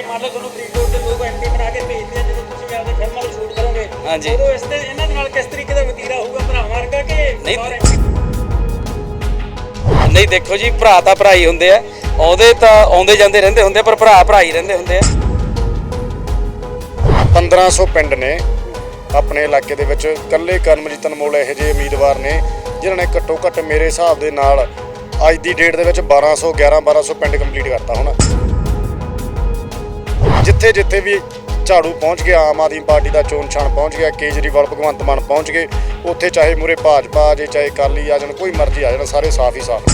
ਜੇ ਮੰਨ ਲਓ ਤੁਹਾਨੂੰ ਫਰੀਦਕੋਟ ਦੇ ਲੋਕ ਐਮਪੀ ਬਣਾ ਕੇ ਭੇਜਦੇ ਆ ਜਦੋਂ ਤੁਸੀਂ ਆਪਦੇ ਫਿਲਮਾਂ ਦੇ ਸ਼ੂਟ ਕਰੋਗੇ ਹਾਂਜੀ। ਉਦੋਂ ਇਸ ਤੇ ਇਹਨਾਂ ਦੇ ਨਾਲ ਕਿਸ ਤਰੀਕੇ ਦਾ ਵਤੀਰਾ ਹੋਊਗਾ ਭਰਾ ਵਰਗਾ ਕਿ ਨਹੀਂ। MP? ਨਹੀਂ ਦੇਖੋ ਜੀ ਭਰਾ ਤਾਂ ਭਰਾ ਹੀ ਹੁੰਦੇ ਆ ਆਉਂਦੇ ਤਾਂ ਆਉਂਦੇ ਜਾਂਦੇ ਰਹਿੰਦੇ ਹੁੰਦੇ ਆ, ਪਰ ਭਰਾ ਭਰਾ ਹੀ ਰਹਿੰਦੇ ਹੁੰਦੇ ਆ 1500 ਪਿੰਡ ਨੇ ਆਪਣੇ ਇਲਾਕੇ ਦੇ ਵਿੱਚ ਕੱਲੇ ਕਰਮਜੀਤ ਅਨਮੋਲ ਇਹੋ ਜਿਹੇ ਉਮੀਦਵਾਰ ਨੇ ਜਿਨ੍ਹਾਂ ਨੇ ਘੱਟੋ ਘੱਟ ਮੇਰੇ ਹਿਸਾਬ ਦੇ ਨਾਲ ਅੱਜ ਦੀ ਡੇਟ ਦੇ ਵਿੱਚ 1200 11 1200 ਪਿੰਡ ਕੰਪਲੀਟ ਕਰਤਾ ਹੁਣ ਜਿੱਥੇ ਜਿੱਥੇ ਵੀ ਝਾੜੂ ਪਹੁੰਚ ਗਿਆ, ਆਮ ਆਦਮੀ ਪਾਰਟੀ ਦਾ ਚੋਣ ਛਾਣ ਪਹੁੰਚ ਗਿਆ, ਕੇਜਰੀਵਾਲ, ਭਗਵੰਤ ਮਾਨ ਪਹੁੰਚ ਗਏ, ਉੱਥੇ ਚਾਹੇ ਮੂਰੇ ਭਾਜਪਾ ਆ ਜੇ ਚਾਹੇ ਅਕਾਲੀ ਆ ਜਾਣ, ਕੋਈ ਮਰਜ਼ੀ ਆ ਜਾਣ, ਸਾਰੇ ਸਾਫ਼ ਹੀ ਸਾਫ਼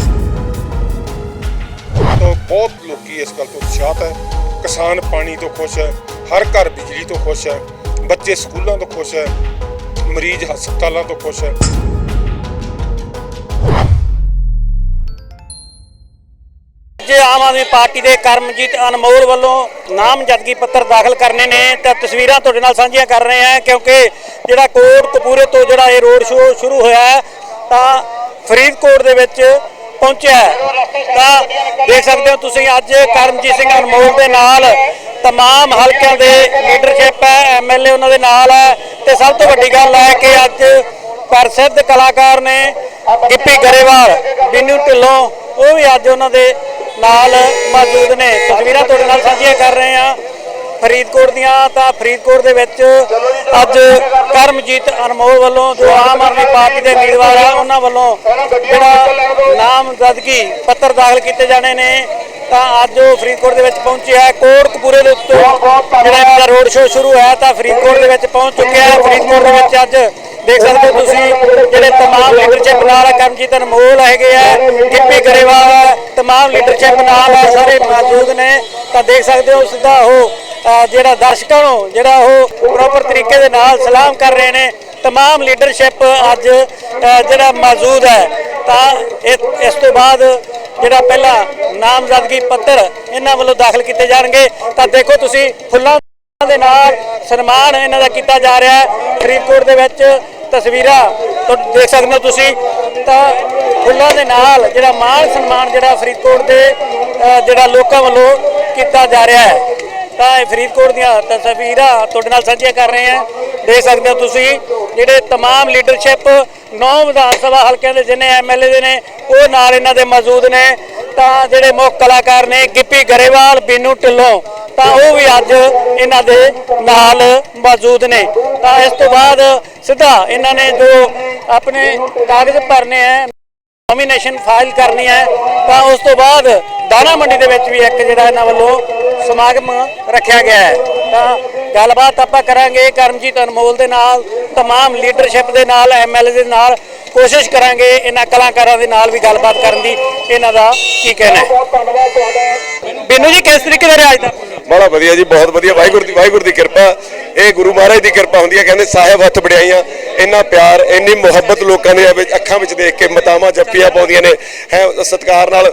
ਤੋਂ ਬਹੁਤ ਲੋਕੀ ਇਸ ਗੱਲ ਤੋਂ ਉਤਸ਼ਾਹਤ ਹੈ, ਕਿਸਾਨ ਪਾਣੀ ਤੋਂ ਖੁਸ਼ ਹੈ, ਹਰ ਘਰ ਬਿਜਲੀ ਤੋਂ ਖੁਸ਼ ਹੈ, ਬੱਚੇ ਸਕੂਲਾਂ ਤੋਂ ਖੁਸ਼ ਹੈ, ਮਰੀਜ਼ ਹਸਪਤਾਲਾਂ ਤੋਂ ਖੁਸ਼ ਹੈ। ਅੱਜ ਆਮ ਆਦਮੀ ਪਾਰਟੀ ਦੇ ਕਰਮਜੀਤ ਅਨਮੋਲ ਵੱਲੋਂ ਨਾਮਜ਼ਦਗੀ ਪੱਤਰ ਦਾਖਲ ਕਰਨੇ ਨੇ ਤਾਂ ਤਸਵੀਰਾਂ ਤੁਹਾਡੇ ਨਾਲ ਸਾਂਝੀਆਂ ਕਰ ਰਹੇ ਹਾਂ ਕਿਉਂਕਿ ਜਿਹੜਾ ਕੋਟ ਕਪੂਰੇ ਤੋਂ ਜਿਹੜਾ ਇਹ ਰੋਡ ਸ਼ੋਅ ਸ਼ੁਰੂ ਹੋਇਆ ਹੈ, ਤਾਂ ਫਰੀਦਕੋਟ ਦੇ ਵਿੱਚ ਪਹੁੰਚਿਆ ਤਾਂ ਦੇਖ ਸਕਦੇ ਹੋ ਤੁਸੀਂ ਅੱਜ ਕਰਮਜੀਤ ਸਿੰਘ ਅਨਮੋਲ ਦੇ ਨਾਲ ਤਮਾਮ ਹਲਕਿਆਂ ਦੇ ਲੀਡਰਸ਼ਿਪ ਹੈ ਐਮਐਲਏ ਉਹਨਾਂ ਦੇ ਨਾਲ ਹੈ ਤੇ ਸਭ ਤੋਂ ਵੱਡੀ ਗੱਲ ਹੈ ਕਿ ਅੱਜ ਪ੍ਰਸਿੱਧ ਕਲਾਕਾਰ ਨੇ ਗਿੱਪੀ ਗਰੇਵਾਲ ਬਿੰਨੂ ਢਿੱਲੋਂ ਉਹ ਵੀ ਅੱਜ ਉਹਨਾਂ ਦੇ ਨਾਲ ਮੌਜੂਦ ਨੇ। ਤਸਵੀਰਾਂ ਤੁਹਾਡੇ ਨਾਲ ਸਾਂਝੀਆਂ ਕਰ ਰਹੇ ਹਾਂ। ਫਰੀਦਕੋਟ ਦੀਆਂ ਤਾਂ ਫਰੀਦਕੋਟ ਦੇ ਵਿੱਚ ਅੱਜ ਕਰਮਜੀਤ ਅਨਮੋਲ ਵੱਲੋਂ ਜੋ ਆਮ ਆਦਮੀ ਪਾਰਟੀ ਦੇ ਉਮੀਦਵਾਰ ਆ, ਉਹਨਾਂ ਵੱਲੋਂ ਜਿਹੜਾ ਨਾਮਜ਼ਦਗੀ ਪੱਤਰ ਦਾਖਲ ਕੀਤੇ ਜਾਣੇ ਨੇ, ਤਾਂ ਅੱਜ ਉਹ ਫਰੀਦਕੋਟ ਦੇ ਵਿੱਚ ਪਹੁੰਚਿਆ ਹੈ ਕੋਟਕਪੂਰੇ ਦੇ ਉੱਤੋਂ ਜਿਹੜਾ ਰੋਡ ਸ਼ੋਅ ਸ਼ੁਰੂ ਹੋਇਆ, ਤਾਂ ਫਰੀਦਕੋਟ ਦੇ ਵਿੱਚ ਪਹੁੰਚ ਚੁੱਕਿਆ। ਹੈ ਫਰੀਦਕੋਟ ਦੇ ਵਿੱਚ ਅੱਜ ਦੇਖ ਸਕਦੇ ਹੋ ਤੁਸੀਂ ਜਿਹੜੇ ਤਮਾਮ ਲੀਡਰਸ਼ਿਪ ਨਾਲ ਕਰਮਜੀਤ ਅਨਮੋਲ ਹੈਗੇ ਆ, ਗਿੱਪੀ ਗਰੇਵਾਲ ਹੈ ਤਮਾਮ ਲੀਡਰਸ਼ਿਪ ਨਾਲ ਹੈ ਸਾਰੇ ਮੌਜੂਦ ਨੇ। ਤਾਂ ਦੇਖ ਸਕਦੇ ਹੋ ਸਿੱਧਾ ਉਹ ਜਿਹੜਾ ਦਰਸ਼ਕਾਂ ਨੂੰ, ਜਿਹੜਾ ਉਹ ਪ੍ਰੋਪਰ ਤਰੀਕੇ ਦੇ ਨਾਲ ਸਲਾਮ ਕਰ ਰਹੇ ਨੇ। ਤਮਾਮ ਲੀਡਰਸ਼ਿਪ ਅੱਜ ਜਿਹੜਾ ਮੌਜੂਦ ਹੈ। ਤਾਂ ਇਸ ਤੋਂ ਬਾਅਦ ਜਿਹੜਾ ਪਹਿਲਾ ਨਾਮਜ਼ਦਗੀ ਪੱਤਰ ਇਹਨਾਂ ਵੱਲੋਂ ਦਾਖਲ ਕੀਤੇ ਜਾਣਗੇ। ਤਾਂ ਦੇਖੋ ਤੁਸੀਂ ਫੁੱਲਾਂ ਦੇ ਨਾਲ ਸਨਮਾਨ ਇਹਨਾਂ ਦਾ ਕੀਤਾ ਜਾ ਰਿਹਾ ਹੈ। ਫਰੀਦਕੋਟ ਦੇ ਵਿੱਚ ਤਸਵੀਰਾਂ ਤੁ- ਦੇਖ ਸਕਦੇ ਹੋ ਤੁਸੀਂ ਤਾਂ ਫੁੱਲਾਂ ਦੇ ਨਾਲ ਜਿਹੜਾ ਮਾਣ ਸਨਮਾਨ ਜਿਹੜਾ ਫਰੀਦਕੋਟ ਦੇ ਅ, ਜਿਹੜਾ ਲੋਕਾਂ ਵੱਲੋਂ ਕੀਤਾ ਜਾ ਰਿਹਾ ਹੈ ਤਾਂ ਇਹ ਫਰੀਦਕੋਟ ਦੀਆਂ ਤਸਵੀਰਾਂ ਤੁਹਾਡੇ ਨਾਲ ਸਾਂਝੀਆਂ ਕਰ ਰਹੇ ਹਾਂ ਦੇਖ ਸਕਦੇ ਹੋ ਤੁਸੀਂ ਜਿਹੜੇ तमाम ਲੀਡਰਸ਼ਿਪ ਨੌ ਵਿਧਾਨ ਸਭਾ ਹਲਕਿਆਂ ਦੇ ਜਿੰਨੇ ਐਮਐਲਏ ਦੇ ਨੇ ਉਹ ਨਾਲ ਇਹਨਾਂ ਦੇ ਮੌਜੂਦ ਨੇ ਤਾਂ ਜਿਹੜੇ ਮੁੱਖ ਕਲਾਕਾਰ ਨੇ ਗਿੱਪੀ ਗਰੇਵਾਲ ਬੀਨੂ ਢਿੱਲੋਂ ਤਾਂ ਉਹ ਵੀ ਅੱਜ ਇਹਨਾਂ ਦੇ ਨਾਲ ਮੌਜੂਦ ਨੇ ਤਾਂ ਇਸ ਤੋਂ ਬਾਅਦ ਸਿੱਧਾ ਇਹਨਾਂ ਨੇ ਜੋ ਆਪਣੇ ਕਾਗਜ਼ ਭਰਨੇ ਹੈ ਨੋਮੀਨੇਸ਼ਨ ਫਾਈਲ ਕਰਨੀ ਹੈ ਤਾਂ ਉਸ ਤੋਂ ਬਾਅਦ ਦਾਣਾ ਮੰਡੀ ਦੇ ਵਿੱਚ ਵੀ ਇੱਕ ਜਿਹੜਾ ਇਹਨਾਂ ਵੱਲੋਂ ਸਮਾਗਮ ਰੱਖਿਆ ਗਿਆ ਹੈ ਤਾਂ ਗੱਲਬਾਤ ਆਪਾਂ ਕਰਾਂਗੇ ਕਰਮਜੀਤ ਅਨਮੋਲ ਦੇ ਨਾਲ तमाम ਲੀਡਰਸ਼ਿਪ ਦੇ ਨਾਲ ਐਮਐਲਏ ਦੇ ਨਾਲ ਕੋਸ਼ਿਸ਼ ਕਰਾਂਗੇ ਇਹਨਾਂ ਕਲਾਕਾਰਾਂ ਦੇ ਨਾਲ ਵੀ ਗੱਲਬਾਤ ਕਰਨ ਦੀ ਇਹਨਾਂ ਦਾ ਕੀ ਕਹਿਣਾ ਹੈ ਬਿੰਨੂ ਜੀ ਕਿਸ ਤਰੀਕੇ ਦਾ ਰਿਹਾ ਅੱਜ ਦਾ ਬੜਾ ਵਧੀਆ ਜੀ, ਬਹੁਤ ਵਧੀਆ। ਵਾਹਿਗੁਰੂ ਦੀ ਵਾਹਿਗੁਰੂ ਦੀ ਕਿਰਪਾ। ਇਹ ਗੁਰੂ ਮਹਾਰਾਜ ਦੀ ਕਿਰਪਾ ਹੁੰਦੀ ਹੈ, ਕਹਿੰਦੇ ਸਾਹਿਬ ਹੱਥ ਵਡਿਆਈਆਂ। ਇੰਨਾ ਪਿਆਰ, ਇੰਨੀ ਮੁਹੱਬਤ ਲੋਕਾਂ ਦੇ ਅੱਖਾਂ ਵਿੱਚ ਦੇਖ ਕੇ ਮਤਾਵਾਂ ਜੱਪੀਆਂ ਪਾਉਂਦੀਆਂ ਨੇ। ਹੈ, ਸਤਿਕਾਰ ਨਾਲ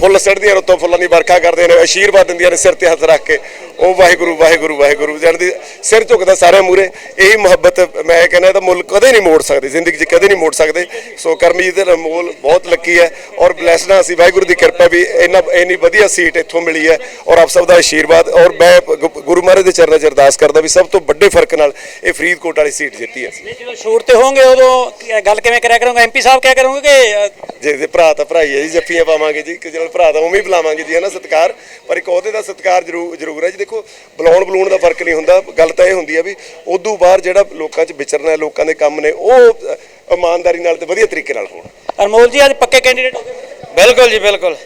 ਫੁੱਲ ਸੜਦੀਆਂ ਨੇ ਉੱਤੋਂ ਫੁੱਲਾਂ ਦੀ ਵਰਖਾ ਕਰਦੇ ਨੇ ਆਸ਼ੀਰਵਾਦ ਦਿੰਦੀਆਂ ਨੇ ਸਿਰ ਤੇ ਹੱਥ ਰੱਖ ਕੇ। ਉਹ ਵਾਹਿਗੁਰੂ ਵਾਹਿਗੁਰੂ ਵਾਹਿਗੁਰੂ, ਜਣ ਦੀ ਸਿਰ ਝੁਕਦਾ ਸਾਰਿਆਂ ਮੂਰੇ ਇਹੀ ਮੁਹੱਬਤ ਮੈਂ ਕਹਿੰਦਾ, ਇਹਦਾ ਮੁੱਲ ਕਦੇ ਨਹੀਂ ਮੋੜ ਸਕਦੇ, ਜ਼ਿੰਦਗੀ 'ਚ ਕਦੇ ਨਹੀਂ ਮੋੜ ਸਕਦੇ। ਸੋ ਕਰਮਜੀਤ ਦਾ ਅਨਮੋਲ ਬਹੁਤ ਲੱਕੀ ਹੈ ਔਰ ਬਲੈਸਡ ਅਸੀਂ। ਵਾਹਿਗੁਰੂ ਦੀ ਕਿਰਪਾ ਵੀ ਇੰਨਾ ਇੰਨੀ ਵਧੀਆ ਸੀਟ ਇੱਥੋਂ ਮਿਲੀ ਹੈ ਔਰ ਆਪ ਸਭ ਦਾ ਆਸ਼ੀਰਵਾਦ ਔਰ ਮੈਂ ਗੁਰੂ ਮਹਾਰਾਜ ਦੇ ਚਰਨਾਂ 'ਚ ਅਰਦਾਸ ਕਰਦਾ ਵੀ ਸਭ ਤੋਂ ਵੱਡੇ ਫ਼ਰਕ ਨਾਲ ਇਹ ਫਰੀਦਕੋਟ ਵਾਲੀ ਸੀਟ ਜਿੱਤੀ ਹੈ ਜਦੋਂ ਸ਼ੂਟ ਤੇ ਹੋਵੋਗੇ ਉਦੋਂ ਗੱਲ ਕਿਵੇਂ ਕਰਿਆ ਕਰੋਗੇ? ਐਮਪੀ ਸਾਹਿਬ ਕਿਆ ਕਰੋਗੇ ਕਿ ਜੇ ਦੇ ਭਰਾ ਤਾਂ ਭਰਾ ਹੀ ਹੈ ਜੀ ਜੱਫੀਆਂ ਪਾਵਾਂਗੇ ਜੀ ਕਿ ਚਲੋ ਭਰਾ ਤਾਂ ਉਵੇਂ ਹੀ ਬੁਲਾਵਾਂਗੇ ਜੀ ਹੈ ਨਾ ਸਤਿਕਾਰ। ਪਰ ਇੱਕ ਉਹਦੇ ਦਾ ਸਤਿਕਾਰ ਜ਼ਰੂਰ ਜ਼ਰੂਰ ਹੈ ਜੀ। ਦੇਖੋ ਬੁਲਾਉਣ ਬਲੂਣ ਦਾ ਫ਼ਰਕ ਨਹੀਂ ਹੁੰਦਾ। ਗੱਲ ਤਾਂ ਇਹ ਹੁੰਦੀ ਹੈ ਵੀ ਉਦੋਂ ਬਾਅਦ ਜਿਹੜਾ ਲੋਕਾਂ 'ਚ ਵਿਚਰਨਾ ਹੈ ਲੋਕਾਂ ਦੇ ਕੰਮ ਨੇ ਉਹ ਇਮਾਨਦਾਰੀ ਨਾਲ ਤੇ ਵਧੀਆ ਤਰੀਕੇ ਨਾਲ ਹੋਣ। ਅਨਮੋਲ ਜੀ ਅੱਜ ਪੱਕੇ ਕੈਂਡੀਡੇਟ ਹੋ ਗਏ। ਬਿਲਕੁਲ ਜੀ ਬਿਲਕੁਲ।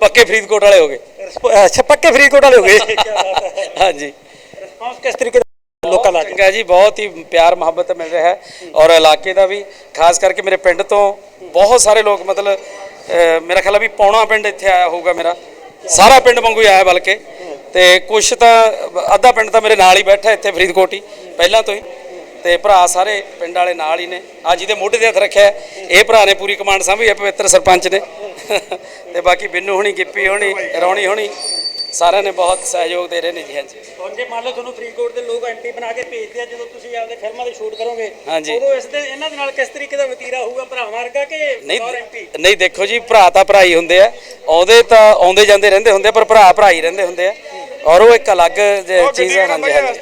ਪੱਕੇ ਫਰੀਦਕੋਟ ਵਾਲੇ ਹੋ ਗਏ। ਅੱਛਾ ਪੱਕੇ ਫਰੀਦਕੋਟ ਵਾਲੇ ਹੋ ਗਏ। ਹਾਂਜੀ। ਰਿਸਪੌਂਸ ਕਿਸ ਤਰੀਕੇ ਦਾ ਲੋਕਾਂ ਦਾ ਚੰਗਾ ਜੀ ਬਹੁਤ ਹੀ ਪਿਆਰ ਮੁਹੱਬਤ ਮਿਲ ਰਿਹਾ ਹੈ ਔਰ ਇਲਾਕੇ ਦਾ ਵੀ ਖਾਸ ਕਰਕੇ ਮੇਰੇ ਪਿੰਡ ਤੋਂ ਬਹੁਤ ਸਾਰੇ ਲੋਕ ਮਤਲਬ ਮੇਰਾ ਖਿਆਲ ਆ ਵੀ ਪੌਣਾ ਪਿੰਡ ਇੱਥੇ ਆਇਆ ਹੋਊਗਾ ਮੇਰਾ। ਸਾਰਾ ਪਿੰਡ ਵਾਂਗੂ ਹੀ ਆਇਆ ਬਲਕਿ। ਤੇ ਕੁਛ ਤਾਂ ਅੱਧਾ ਪਿੰਡ ਤਾਂ ਮੇਰੇ ਨਾਲ ਹੀ ਬੈਠਾ ਇੱਥੇ ਫਰੀਦਕੋਟ ਹੀ ਪਹਿਲਾਂ ਤੋਂ ਹੀ। ਤੇ ਭਰਾ ਸਾਰੇ ਪਿੰਡ ਵਾਲੇ ਨਾਲ ਹੀ ਨੇ। ਅੱਜ ਇਹਦੇ ਮੋਢੇ ਤੇ ਹੱਥ ਰੱਖਿਆ। ਹੈ। ਇਹ ਭਰਾ ਨੇ ਪੂਰੀ ਕਮਾਂਡ ਸੰਭੀ ਹੈ ਪਵਿੱਤਰ ਸਰਪੰਚ ਨੇ। ਤੇ ਬਾਕੀ ਬਿੰਨੂ ਹੋਣੀ ਗਿੱਪੀ ਹੋਣੀ ਰੌਣੀ ਹੋਣੀ ਸਾਰਿਆਂ ਨੇ ਬਹੁਤ ਸਹਿਯੋਗ ਦੇ ਰਹੇ ਨੇ ਜੀ ਹਾਂਜੀ। ਹੁਣ ਜੇ ਮੰਨ ਲਓ ਤੁਹਾਨੂੰ ਫਰੀਦਕੋਟ ਦੇ ਲੋਕ ਐਮਪੀ ਬਣਾ ਕੇ ਭੇਜਦੇ ਆ ਜਦੋਂ ਤੁਸੀਂ ਆਪਦੇ ਫਿਲਮਾਂ ਦੇ ਸ਼ੂਟ ਕਰੋਗੇ। ਉਦੋਂ ਇਸ ਦੇ ਇਹਨਾਂ ਦੇ ਨਾਲ ਕਿਸ ਤਰੀਕੇ ਦਾ ਵਤੀਰਾ ਹੋਊਗਾ ਭਰਾ ਵਰਗਾ ਕਿ ਨਹੀਂ ਨਹੀਂ ਦੇਖੋ ਜੀ ਭਰਾ ਤਾਂ ਭਰਾ ਹੀ ਹੁੰਦੇ ਆ। ਆਉਂਦੇ ਤਾਂ ਆਉਂਦੇ ਜਾਂਦੇ ਰਹਿੰਦੇ ਹੁੰਦੇ ਆ, ਪਰ ਭਰਾ ਭਰਾ ਹੀ ਰਹਿੰਦੇ ਹੁੰਦੇ ਆ। ਔਰ ਉਹ ਇੱਕ ਅਲੱਗ ਜ- ਚੀਜ਼ ਹੈ ਹਾਂਜੀ ਹਾਂਜੀ।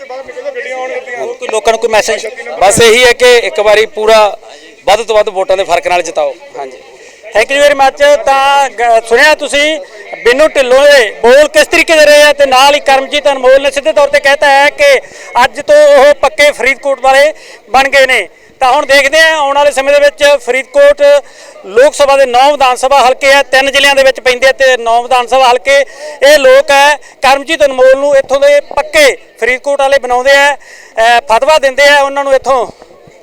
ਕੋਈ ਲੋਕਾਂ ਨੂੰ ਕੋਈ ਮੈਸੇਜ ਬਸ ਇਹੀ ਹੈ ਕਿ ਇੱਕ ਵਾਰੀ ਪੂਰਾ ਵੱਧ ਤੋਂ ਵੱਧ ਵੋਟਾਂ ਦੇ ਫ਼ਰਕ ਨਾਲ ਜਿਤਾਓ। ਹਾਂਜੀ। ਥੈਂਕ ਯੂ ਵੈਰੀ ਮੱਚ ਤਾਂ ਸੁਣਿਆ ਤੁਸੀਂ? ਬਿੰਨੂ ਢਿੱਲੋਂ ਦੇ ਬੋਲ ਕਿਸ ਤਰੀਕੇ ਦੇ ਰਹੇ ਆ? ਤੇ ਨਾਲ ਹੀ ਕਰਮਜੀਤ ਅਨਮੋਲ ਨੇ ਸਿੱਧੇ ਤੌਰ ਤੇ ਕਹਿਤਾ ਹੈ ਕਿ ਅੱਜ ਤੋਂ ਉਹ ਪੱਕੇ ਫਰੀਦਕੋਟ ਵਾਲੇ ਬਣ ਗਏ ਨੇ। ਤਾਂ ਹੁਣ ਦੇਖਦੇ ਆ ਆਉਣ ਵਾਲੇ ਸਮੇਂ ਦੇ ਵਿੱਚ ਫਰੀਦਕੋਟ ਲੋਕ ਸਭਾ ਦੇ 9 ਵਿਧਾਨ ਸਭਾ ਹਲਕੇ ਆ, ਤਿੰਨ ਜ਼ਿਲ੍ਹਿਆਂ ਦੇ ਵਿੱਚ ਪੈਂਦੇ ਆ ਤੇ 9 ਵਿਧਾਨ ਸਭਾ ਹਲਕੇ। ਇਹ ਲੋਕ ਹੈ, ਕਰਮਜੀਤ ਅਨਮੋਲ ਨੂੰ ਇੱਥੋਂ ਦੇ ਪੱਕੇ ਫਰੀਦਕੋਟ ਵਾਲੇ ਬਣਾਉਂਦੇ ਆ ਫਤਵਾ ਦਿੰਦੇ ਆ ਉਹਨਾਂ ਨੂੰ ਇੱਥੋਂ।